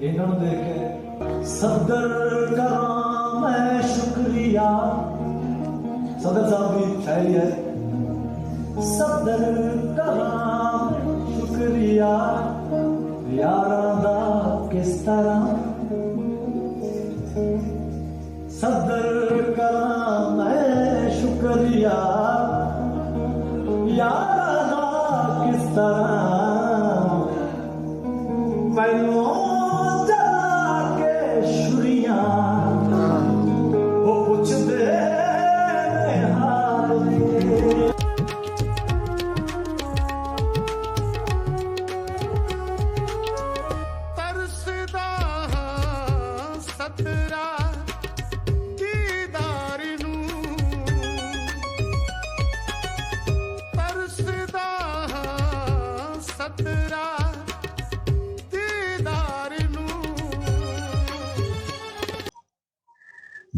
ਇਹਨਾਂ ਨੂੰ ਦੇਖ ਕੇ ਸਦਰ ਕਰਾਂ ਮੈਂ ਸ਼ੁਕਰੀਆ ਸਦਰ ਸਾਹਿਬ ਦੀ ਸ਼ਾਇਰੀ ਹੈ ਸਦਰ ਕਰਾਂ ਮੈਂ ਸ਼ੁਕਰੀਆ ਯਾਰਾਂ ਦਾ ਕਿਸ ਤਰ੍ਹਾਂ ਸਦਰ ਕਰਾਂ ਮੈਂ ਸ਼ੁਕਰੀਆ ਯਾਰਾਂ ਦਾ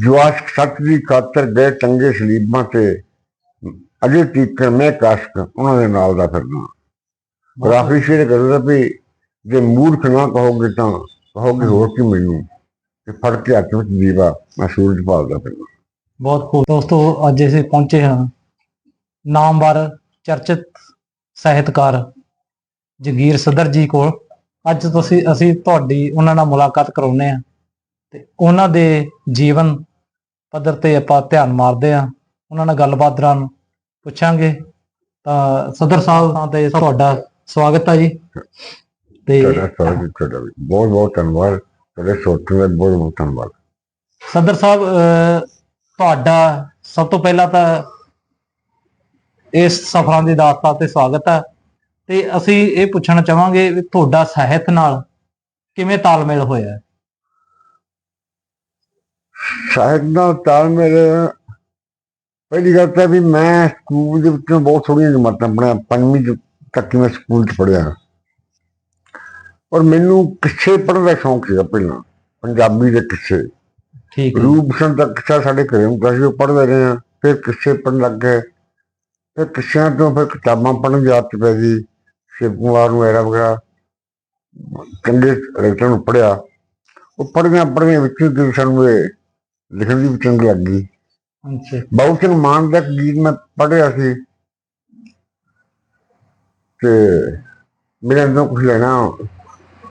ਆਸ਼ਕ ਸੱਚ ਦੀ ਖਾਤਰ ਗਏ ਚੰਗੇ ਸਲੀਬਾਂ ਤੇ। ਅਜੇ ਤੀਕ ਮੈਂ ਕਾਸ਼ਕ ਉਹਨਾਂ ਦੇ ਨਾਲ ਦਾ ਫਿਰਨਾ ਔਰ ਆਖਰੀ ਸ਼ੇਰ ਕਰਦਾ ਵੀ ਜੇ ਮੂਰਖ ਨਾ ਕਹੋਗੇ ਤਾਂ ਕਹੋਗੇ ਹੋਰ ਕੀ ਮੈਨੂੰ। ਤੇ ਫੜ ਕੇ ਹੱਥ ਵਿੱਚ ਦੀਵਾ ਮੈਂ ਸੂਰਜ ਭਾਲਦਾ ਫਿਰਨਾ ਬਹੁਤ ਖੂਬ। ਦੋਸਤੋ ਅੱਜ ਅਸੀਂ ਪਹੁੰਚੇ ਹਾਂ ਨਾਮਵਰ ਚਰਚਿਤ ਸਾਹਿਤਕਾਰ ਜਗੀਰ ਸਦਰ ਜੀ ਕੋਲ। ਅੱਜ ਤੁਸੀਂ ਅਸੀਂ ਤੁਹਾਡੀ ਉਹਨਾਂ ਨਾਲ ਮੁਲਾਕਾਤ ਕਰਾਉਨੇ ਆ ਤੇ ਉਹਨਾਂ ਦੇ ਜੀਵਨ ਪੱਧਰ ਤੇ ਆਪਾਂ ਧਿਆਨ ਮਾਰਦੇ ਆ ਉਹਨਾਂ ਨਾਲ ਗੱਲਬਾਤ ਦੌਰਾਨ ਪੁੱਛਾਂਗੇ। ਤਾਂ ਸਦਰ ਸਾਹਿਬ ਤੇ ਤੁਹਾਡਾ ਸਵਾਗਤ ਹੈ ਜੀ। ਤੇ ਬਹੁਤ ਬਹੁਤ ਧੰਨਵਾਦ। ਤੁਹਾਡੇ ਸੋਚਣ ਦਾ ਬਹੁਤ ਬਹੁਤ ਧੰਨਵਾਦ। ਸਦਰ ਸਾਹਿਬ ਤੁਹਾਡਾ ਸਭ ਤੋਂ ਪਹਿਲਾਂ ਤਾਂ ਇਸ ਸਫਰਾਂ ਦੀ ਦਾਸਤਾਨ ਤੇ ਸਵਾਗਤ ਹੈ ਤੇ ਅਸੀਂ ਇਹ ਪੁੱਛਣਾ ਚਾਹਾਂਗੇ ਵੀ ਤੁਹਾਡਾ ਸਾਹਿਤ ਨਾਲ ਕਿਵੇਂ ਤਾਲਮੇਲ ਹੋਇਆ? ਹੈ? ਸਾਹਿਤ ਨਾਲ ਤਾਲਮੇਲ ਪਹਿਲੀ ਗੱਲ ਤਾਂ ਵੀ ਮੈਂ ਸਕੂਲ ਦੇ ਵਿੱਚੋਂ ਬਹੁਤ ਥੋੜੀਆਂ ਜਮਾਤਾਂ ਪੜ੍ਹੀਆਂ ਪੰਜਵੀਂ ਤੱਕ ਮੈਂ ਸਕੂਲ ਚ ਪੜ੍ਹਿਆ। ਔਰ ਮੈਨੂੰ ਕਿੱਸੇ ਪੜ੍ਹਨ ਦਾ ਸ਼ੌਂਕ ਸੀਗਾ ਪਹਿਲਾਂ ਪੰਜਾਬੀ ਦੇ ਕਿੱਸੇ। ਠੀਕ ਰੂਪ ਸਿੰਘ ਦਾ ਕਿੱਸਾ ਸਾਡੇ ਘਰੇ ਹੁੰਦਾ ਸੀ ਉਹ ਪੜ੍ਹਦੇ ਰਹੇ ਹਾਂ ਫਿਰ ਕਿੱਸੇ ਪੜ੍ਹਨ ਲੱਗ ਗਏ। ਫਿਰ ਕਿੱਸਿਆਂ ਤੋਂ ਫਿਰ ਕਿਤਾਬਾਂ ਪੜ੍ਹਨ ਦੀ ਆਦਤ ਪੈ ਗਈ ਸ਼ਿਵ ਕੁਮਾਰ ਨੂੰ ਐਰਾ ਵਗੈਰਾ ਚੰਗੇ ਰਾਈਟਰ ਨੂੰ ਪੜ੍ਹਿਆ। ਉਹ ਪੜ੍ਹਦਿਆਂ ਪੜ੍ਹਦਿਆਂ ਵਿੱਚ ਸਾਨੂੰ ਇਹ ਲਿਖਣ ਦੀ ਵੀ ਚੰਗੀ ਲੱਗ ਗਈ। ਅੱਛਾ। ਬਾਬੂ ਸਿੰਘ ਮਾਨ ਦਾ ਗੀਤ ਮੈਂ ਪੜ੍ਹਿਆ ਸੀ ਤੇ ਮੇਰੇ ਅੰਦਰ ਕੁਝ ਲੈਣਾ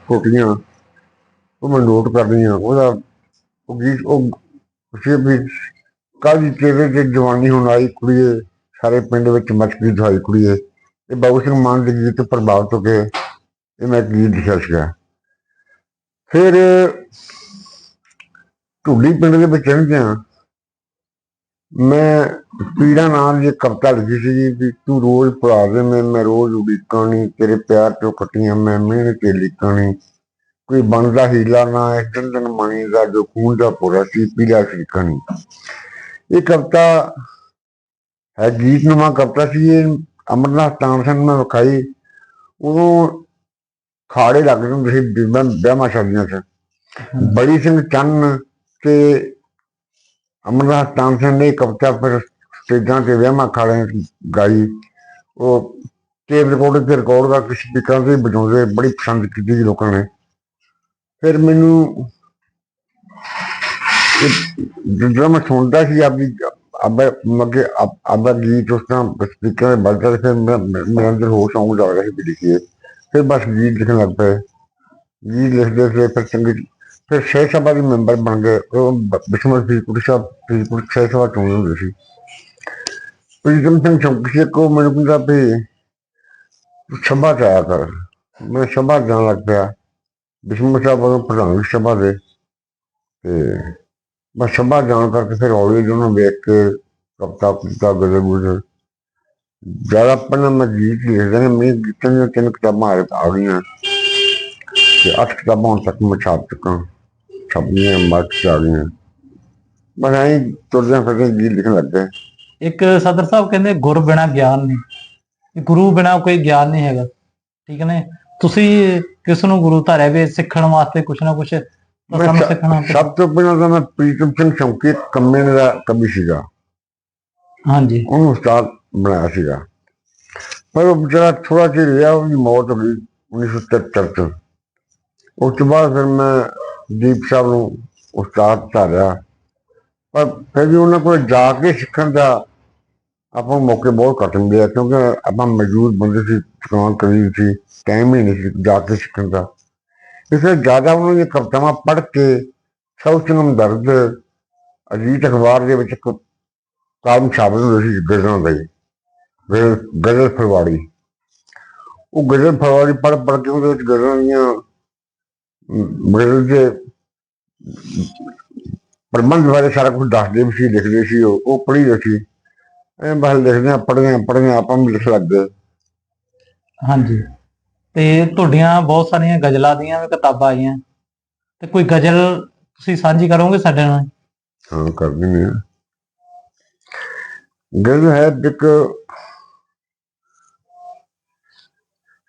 ਕੋਟੀਆਂ ਉਹ ਮੈਂ ਨੋਟ ਕਰਨੀਆਂ ਉਹਦਾ ਉਹ ਗੀਤ ਉਹ ਕਿਸੇ ਵੀ ਕਾਜੀ ਤੇਰੇ ਤੇ ਜਵਾਨੀ ਹੁਣ ਆਈ ਕੁੜੀਏ ਸਾਰੇ ਪਿੰਡ ਵਿੱਚ ਮਚਦੀ ਦੁਹਾਈ ਕੁੜੀਏ। ਇਹ ਬਾਬੂ ਸਿੰਘ ਮਾਨ ਦੇ ਗੀਤ ਤੋਂ ਪ੍ਰਭਾਵਿਤ ਹੋ ਕੇ ਇਹ ਮੈਂ ਗੀਤ ਲਿਖਿਆ ਸੀਗਾ। ਫਿਰ ਢੁੱਲੀ ਪਿੰਡ ਦੇ ਵਿੱਚ ਰਹਿੰਦਿਆਂ ਮੈਂ ਪੀੜਾ ਨਾਲ ਇਹ ਕਵਿਤਾ ਲਿਖੀ ਸੀ ਵੀ ਤੂੰ ਰੋਜ਼ ਪੜਾ ਦੇ, ਮੈਂ ਮੈਂ ਰੋਜ਼ ਉਡੀਕਾਂ ਨੀ, ਤੇਰੇ ਪਿਆਰ ਚੋਂ ਕੱਟੀਆਂ ਮੈਂ ਮਿਹਨਤ ਤੇ ਲਿਖਣੀ ਕੋਈ ਬਣਦਾ ਹੀਲਾ ਨਾ ਹੈ ਚੰਦਨ ਮਣੀ ਦਾ ਜੋ ਖੂਨ ਦਾ ਪੂਰਾ ਸੀ, ਪੀਲਾ ਸੀ ਕਣੀ ਇਹ ਕਵਿਤਾ ਹੈ, ਗੀਤ ਨੂੰਮਾ ਕਵਿਤਾ ਸੀ, ਇਹ ਅਮਰਨਾਥ ਤਾਨਸਨ ਮੈਂ ਵਿਖਾਈ। ਉਦੋਂ ਖਾੜੇ ਲੱਗ ਹੁੰਦੇ ਸੀ ਬੀਬਾ ਵਿਆਹਾਂ ਸ਼ਾਦੀਆਂ 'ਚ। ਬੜੀ ਸਿੰਘ ਚੰਨ ਤੇ ਅਮਰਨਾਥ ਤਾਨਸਨ ਨੇ ਕਵਿਤਾ ਫਿਰ ਸਟੇਜਾਂ ਤੇ ਵਿਆਹਾਂ ਖਾੜਿਆਂ ਗਾਈ। ਉਹ ਟੇਪ ਰਿਕਾਰਡ ਤੇ ਰਿਕਾਰਡ ਦਾ ਸਪੀਕਰਾਂ ਤੇ ਵਜਾਉਂਦੇ, ਬੜੀ ਪਸੰਦ ਕੀਤੀ ਸੀ ਲੋਕਾਂ ਨੇ। ਫਿਰ ਮੈਨੂੰ ਜਦੋਂ ਮੈਂ ਸੁਣਦਾ ਸੀ ਆਪਦੀ ਅਬਰ ਮਗੇ ਅਬਰ ਗੀਤ ਉਸ ਤਰ੍ਹਾਂ ਸਪੀਕਰ ਤੇ ਵੱਜਦਾ ਫਿਰ ਮੈਂ- ਮੇਰੇ ਅੰਦਰ ਹੋਰ ਸੌਂਗ ਜਾ ਰਿਹਾ ਸੀ ਵੀ ਲਿਖੀਏ ਫਿਰ ਬਸ ਗੀਤ ਲਿਖਣ ਲੱਗ ਪਏ। ਗੀਤ ਲਿਖਦੇ ਫਿਰ ਸੰਗੀਤ ਫਿਰ ਛੇ ਸਭਾ ਦੇ ਮੈਂਬਰ ਬਣ ਗਏ, ਉਹ ਬ- ਫਰੀਦਕੋਟ ਸਾਹਿਬ, ਫਰੀਦਕੋਟ ਛੇ ਸਭਾ ਚੁਣੇ ਹੁੰਦੇ ਸੀ। ਪ੍ਰੀਤਮ ਸਿੰਘ ਚੌਂਕੀ ਕੋ ਮੈਨੂੰ ਕਹਿੰਦਾ ਵੀ ਸਭਾ ਚ ਆਇਆ ਕਰ। ਮੈਂ ਸਭਾ ਜਾਣ ਲੱਗ ਪਿਆ। ਬਿਸ਼ਮਰ ਸਾਹਿਬ ਉਹ ਪ੍ਰਧਾਨ ਸਭਾ ਦੇ। ਤੇ ਮੈਂ ਸਭਾ ਜਾਣ ਕਰਕੇ ਫਿਰ ਹੌਲੀ ਜਿਹੀ ਉਹਨੂੰ ਵੇਖ ਕੇ ਕਪਤਾ ਕੁੱਤਾ ਗਜ਼ਲ ਗੁਜ਼ਰ ਜ਼ਿਆਦਾ ਪੜ੍ਹਨਾ ਮੈਂ ਗੀਤ ਲਿਖਦਾ ਹਾਂ ਮੇਰੇ ਗੀਤਾਂ ਦੀਆਂ ਤਿੰਨ ਕਿਤਾਬਾਂ ਆ ਆ ਗਈਆਂ। ਤੇ ਅੱਠ ਕਿਤਾਬਾਂ ਹੁਣ ਤੱਕ ਮੈਂ ਛਾਪ ਚੁੱਕਾ। ਛਪੀਆਂ ਮਾਰਕ ਚ ਆ ਗਈਆਂ ਐਂ ਤੁਰਦਿਆਂ ਫਿਰਦਿਆਂ ਗੀਤ ਲਿਖਣ ਲੱਗ ਇੱਕ ਸਦਰ ਸਾਹਿਬ ਕਹਿੰਦੇ ਗੁਰ ਬਿਨਾ ਗਿਆਨ ਨਹੀਂ। ਗੁਰੂ ਬਿਨਾ ਕੋਈ ਗਿਆਨ ਨਹੀਂ ਹੈਗਾ। ਠੀਕ ਨੇ? ਤੁਸੀਂ ਕਿਸ ਨੂੰ ਗੁਰੂ ਧਾਰਿਆ ਵੀ ਸਿੱਖਣ ਵਾਸਤੇ ਕੁਛ ਨਾ ਕੁਛ ਸਾਨੂੰ ਸਿੱਖਣਾ ਸਭ ਤੋਂ ਪਹਿਲਾਂ ਤਾਂ ਮੈਂ ਪ੍ਰੀਤਮ ਸਿੰਘ ਚੌਂਕੀ ਕੰਮੇ ਦਾ ਕਵੀ ਸੀਗਾ। ਹਾਂਜੀ। ਉਹਨੂੰ ਉਸਤਾਦ ਬਣਾਇਆ ਸੀਗਾ। ਪਰ ਉਹ ਵਿਚਾਰਾ ਥੋੜਾ ਜਿਹਾ ਰਿਹਾ ਉਹਦੀ ਮੌਤ ਹੋ ਗਈ 1973 ਚ। ਉਸ ਤੋਂ ਬਾਅਦ ਫਿਰ ਮੈਂ ਦੀਪ ਸਾਹਿਬ ਨੂੰ ਉਸਤਾਦ ਧਾਰਿਆ। ਪਰ ਫਿਰ ਵੀ ਉਹਨਾਂ ਕੋਲ ਜਾ ਕੇ ਸਿੱਖਣ ਦਾ ਆਪਾਂ ਨੂੰ ਮੌਕੇ ਬਹੁਤ ਘੱਟ ਮਿਲੇ ਆ, ਕਿਉਂਕਿ ਆਪਾਂ ਮੌਜੂਦ ਬੰਦੇ ਸੀ, ਦੁਕਾਨ ਕਰੀ ਸੀ ਟਾਈਮ ਹੀ ਨਹੀਂ ਸੀ ਜਾ ਕੇ ਸਿੱਖਣ ਦਾ। ਇਸ ਜ਼ਿਆਦਾ ਉਹਨਾਂ ਦੀਆਂ ਕਵਿਤਾਵਾਂ ਪੜ੍ਹ ਕੇ ਸੌ ਸੰਗਮ ਦਰਦ ਅਜੀਤ ਅਖਬਾਰ ਦੇ ਵਿੱਚ ਇੱਕ ਕਾਲਮ ਛਾਪਦੇ ਹੁੰਦੇ ਸੀ, ਗਜ਼ਲਾਂ ਦਾ ਹੀ ਗਜ਼ਲ ਗਜ਼ਲ ਫਰਵਾੜੀ ਉਹ ਗਜ਼ਲ ਫਰਵਾੜੀ ਪੜ੍ਹ ਪੜ੍ਹ ਕੇ ਉਹਦੇ ਵਿੱਚ ਗਜ਼ਲਾਂ ਦੀਆਂ ਗਜ਼ਲ ਦੇ ਪ੍ਰਬੰਧ ਬਾਰੇ ਸਾਰਾ ਕੁਝ ਦੱਸਦੇ ਵੀ ਸੀ ਲਿਖਦੇ ਸੀ ਉਹ ਪੜ੍ਹੀ ਦੇ ਸੀ। ਐਂ ਬਸ ਲਿਖਦੇ ਆ ਪੜ੍ਹਦੇ ਆ ਪੜ੍ਹਦੇ ਆ ਆਪਾਂ ਵੀ ਲਿਖ ਲੱਗ ਗਏ। ਹਾਂਜੀ। ਤੇ ਤੁਹਾਡੀਆਂ ਬਹੁਤ ਸਾਰੀਆਂ ਗਜ਼ਲਾਂ ਦੀਆਂ ਵੀ ਕਿਤਾਬਾਂ ਆਈਆਂ। ਤੇ ਕੋਈ ਗਜ਼ਲ ਤੁਸੀਂ ਸਾਂਝੀ ਕਰੋਗੇ ਸਾਡੇ ਨਾਲ? ਹਾਂ ਕਰ ਦਿੰਦੇ ਆ ਗੱਲ ਹੈ ਇੱਕ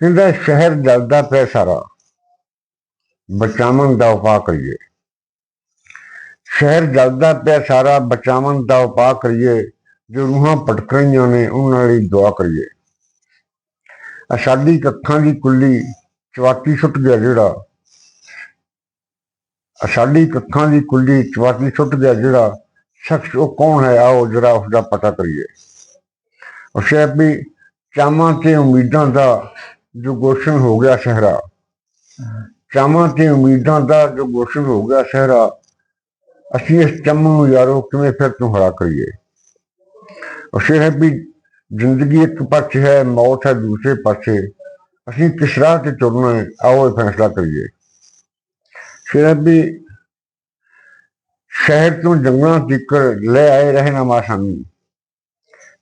ਕਹਿੰਦਾ ਸ਼ਹਿਰ ਜਲਦਾ ਪਿਆ ਸਾਰਾ। ਬਚਾਵਣ ਦਾ ਉਪਾਅ ਕਰੀਏ। ਸ਼ਹਿਰ ਜਲਦਾ ਪਿਆ ਸਾਰਾ ਬਚਾਵਣ ਦਾ ਉਪਾਅ ਕਰੀਏ, ਜੋ ਰੂਹਾਂ ਭਟਕ ਰਹੀਆਂ ਨੇ, ਉਹਨਾਂ ਲਈ ਦੁਆ ਕਰੀਏ। ਅਸਾਦੀ ਕੱਖਾਂ ਦੀ ਕੁੱਲੀ ਚਵਾਟੀ ਸੁੱਟ ਗਿਆ ਜਿਹੜਾ। ਆ ਸਾਡੀ ਦੀ ਕੁੱਲੀ ਚਵਾਟੀ ਸੁੱਟ ਗਿਆ ਜਿਹੜਾ। ਸ਼ਖਸ ਉਹ ਕੌਣ ਹੈ? ਆਓ ਜਰਾ ਉਸ ਦਾ ਪਤਾ ਕਰੀਏ। ਉਹ ਸ਼ਾਇਦ ਵੀ ਚਾਵਾਂ ਤੇ ਉਮੀਦਾਂ ਦਾ ਜੋ ਗੋਸ਼ਨ ਹੋ ਗਿਆ, ਸ਼ਹਿਰਾ। ਚਾਵਾਂ ਤੇ ਉਮੀਦਾਂ ਦਾ ਜੋ ਗੋਸ਼ਨ ਹੋ ਗਿਆ ਸਹਰਾ, ਅਸੀਂ ਇਸ ਚੰਮ ਨੂੰ ਯਾਰੋ ਕਿਵੇਂ ਫਿਰ ਤੋਂ ਹਰਾ ਕਰੀਏ? ਉਹ ਸ਼ੇਰ ਹੈ ਵੀ ਜ਼ਿੰਦਗੀ ਇੱਕ ਪਾਸੇ ਹੈ, ਮੌਤ ਹੈ ਦੂਸਰੇ ਪਾਸੇ। ਅਸੀਂ ਕਿਸ ਰਾਹ ਤੇ ਤੁਰਨਾ ਹੈ, ਆਓ ਇਹ ਫੈਸਲਾ ਕਰੀਏ। ਸ਼ੇਰ ਹੈ ਵੀ ਸ਼ਹਿਰ ਤੋਂ ਜੰਗਲਾਂ ਤੀਕਰ ਲੈ ਆਏ ਰਹਿਣਾ ਰਹਿਨਮਾ ਸਾਨੂੰ।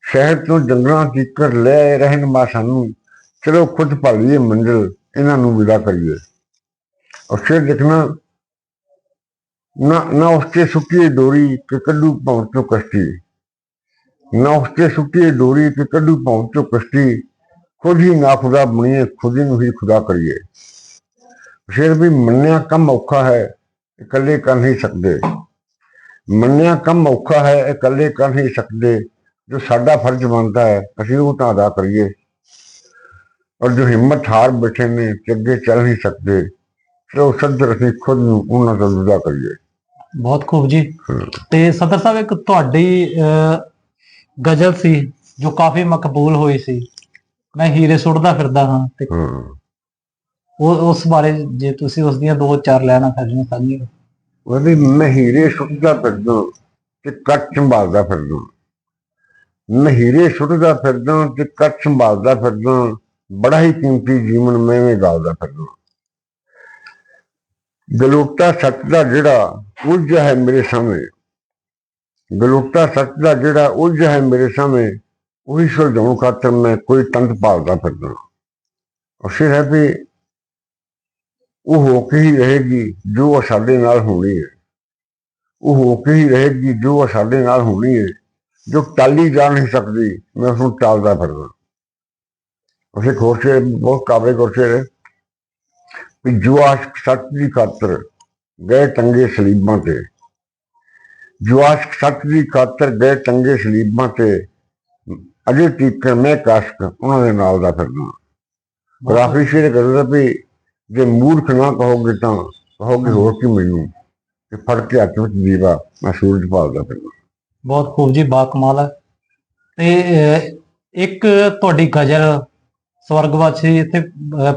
ਸ਼ਹਿਰ ਤੋਂ ਜੰਗਲਾਂ ਤੀਕਰ ਲੈ ਆਏ ਰਹਿਣਾ ਰਹਿਨਮਾ ਸਾਨੂੰ। ਚਲੋ ਖੁਦ ਭਾਲੀਏ ਮੰਜ਼ਿਲ, ਇਹਨਾਂ ਨੂੰ ਵਿਦਾ ਕਰੀਏ। ਔਰ ਫਿਰ ਦੇਖਣਾ ਨਾ ਨਾ ਉਸ ਤੇ ਸੁੱਕੀ ਡੋਰੀ ਕਿ ਕੱਢੂ ਪਹੁੰਚ ਤੋਂ ਕਸ਼ਤੀ ਨਾ ਉਸ ਤੇ ਸੁੱਕੀ ਡੋਰੀ ਕਿ ਕੱਢੂ ਪਹੁੰਚ ਤੋਂ ਕਸ਼ਤੀ ਖੁਦ ਹੀ ਨਾ ਖੁਦਾ ਬਣੀਏ ਖੁਦ ਹੀ ਨੂੰ ਹੀ ਖੁਦਾ ਕਰੀਏ ਫਿਰ ਵੀ ਮੰਨਿਆ ਕੰਮ ਔਖਾ ਹੈ ਇਕੱਲੇ ਕਰ ਨਹੀਂ ਸਕਦੇ ਮੰਨਿਆ ਕੰਮ ਔਖਾ ਹੈ ਇਕੱਲੇ ਕਰ ਨਹੀਂ ਸਕਦੇ ਜੋ ਸਾਡਾ ਫਰਜ਼ ਬਣਦਾ ਹੈ ਅਸੀਂ ਉਹ ਤਾਂ ਅਦਾ ਕਰੀਏ ਔਰ ਜੋ ਹਿੰਮਤ ਹਾਰ ਬੈਠੇ ਨੇ ਕਿ ਅੱਗੇ ਚੱਲ ਨਹੀਂ ਸਕਦੇ ਫਿਰ ਉਹ ਸੱਜਰ ਅਸੀਂ ਖੁਦ ਨੂੰ ਉਹਨਾਂ ਤੋਂ ਜੁਦਾ ਕਰੀਏ। ਬਹੁਤ ਖੂਬ ਜੀ। ਤੇ ਸਦਰ ਸਾਹਿਬ ਇੱਕ ਤੁਹਾਡੀ ਗਜ਼ਲ ਸੀ ਜੋ ਕਾਫੀ ਮਕਬੂਲ ਹੋਈ ਸੀ। ਮੈਂ ਹੀਰੇ ਸੁੱਟਦਾ ਫਿਰਦਾ ਹਾਂ ਤੇ ਉਹ ਉਸ ਬਾਰੇ ਜੇ ਤੁਸੀਂ ਉਸ ਦੀਆਂ ਦੋ ਚਾਰ ਲੈਣਾ ਸਾਡੀਆਂ ਸਾਂਝੀਆਂ ਉਹਦੀ ਮੈਂ ਹੀਰੇ ਸੁੱਟਦਾ ਫਿਰਦਾ ਤੇ ਕੱਟ ਸੰਭਾਲਦਾ ਫਿਰਦਾ। ਮੈਂ ਹੀਰੇ ਸੁੱਟਦਾ ਫਿਰਦਾ ਤੇ ਕੱਟ ਸੰਭਾਲਦਾ ਫਿਰਦਾ। ਬੜਾ ਹੀ ਕੀਮਤੀ ਜੀਵਨ ਮੈਂ ਵੀ ਗਾਲਦਾ ਫਿਰਦਾ। ਗਲੋਟਾ ਸੱਚ ਦਾ ਜਿਹੜਾ ਉਲਝ ਹੈ ਮੇਰੇ ਸਾਹਮਣੇ। ਗਲੋਟਾ ਸੱਚ ਦਾ ਜਿਹੜਾ ਉਲਝ ਹੈ ਮੇਰੇ ਸਾਹਮਣੇ, ਉਹੀ ਸੁਲਝਾਉਣ ਖਾਤਰ ਮੈਂ ਕੋਈ ਤੰਦ ਭਾਲਦਾ ਫਿਰਦਾ। ਔਰ ਹੈ ਵੀ ਉਹ ਹੋ ਕੇ ਹੀ ਰਹੇਗੀ ਜੋ ਸਾਡੇ ਨਾਲ ਹੋਣੀ ਹੈ। ਉਹ ਹੋ ਕੇ ਹੀ ਰਹੇਗੀ ਜੋ ਉਹ ਸਾਡੇ ਨਾਲ ਹੋਣੀ ਹੈ। ਜੋ ਟਾਲੀ ਜਾ ਨਹੀਂ ਸਕਦੀ, ਮੈਂ ਉਸ ਨੂੰ ਟਾਲਦਾ ਫਿਰਦਾ। ਉਸੇ ਖੋਰਸ਼ੇ, ਬਹੁਤ ਕਾਬਲੇ ਖੋਰਸ਼ੇ ਹੈ ਵੀ ਜੋ ਆਸ਼ਕ ਸੱਚ ਦੀ ਖਾਤਰ ਗਏ ਟੰਗੇ ਸਲੀਬਾਂ ਤੇ। ਜੋ ਆਸ਼ਕ ਸੱਚ ਦੀ ਖਾਤਰ ਗਏ ਟੰਗੇ ਸਲੀਬਾਂ ਤੇ। ਅਜੇ ਤੀਕਰ ਮੈਂ ਕਾਸ਼ਕ ਉਹਨਾਂ ਦੇ ਨਾਲ ਦਾ ਫਿਰਦਾ। ਰਾਫੀ ਸ਼ੇਰ ਕਰਦਾ ਵੀ ਜੇ ਮੂਰਖ ਨਾ ਕਹੋਗੇ ਤਾਂ ਕਹੋਗੇ ਹੋਰ ਕੀ ਮੈਨੂੰ। ਕਿ ਫੜ ਕੇ ਹੱਥ ਵਿੱਚ ਦੀਵਾ ਮੈਂ ਸੂਰਜ ਭਾਲਦਾ ਫਿਰਦਾ। ਬਹੁਤ ਖੂਬ ਜੀ ਬਾ ਕਮਾਲ ਹੈ। ਤੇ ਇੱਕ ਤੁਹਾਡੀ ਗਜ਼ਲ ਸਵਰਗਵਾਸੀ ਇੱਥੇ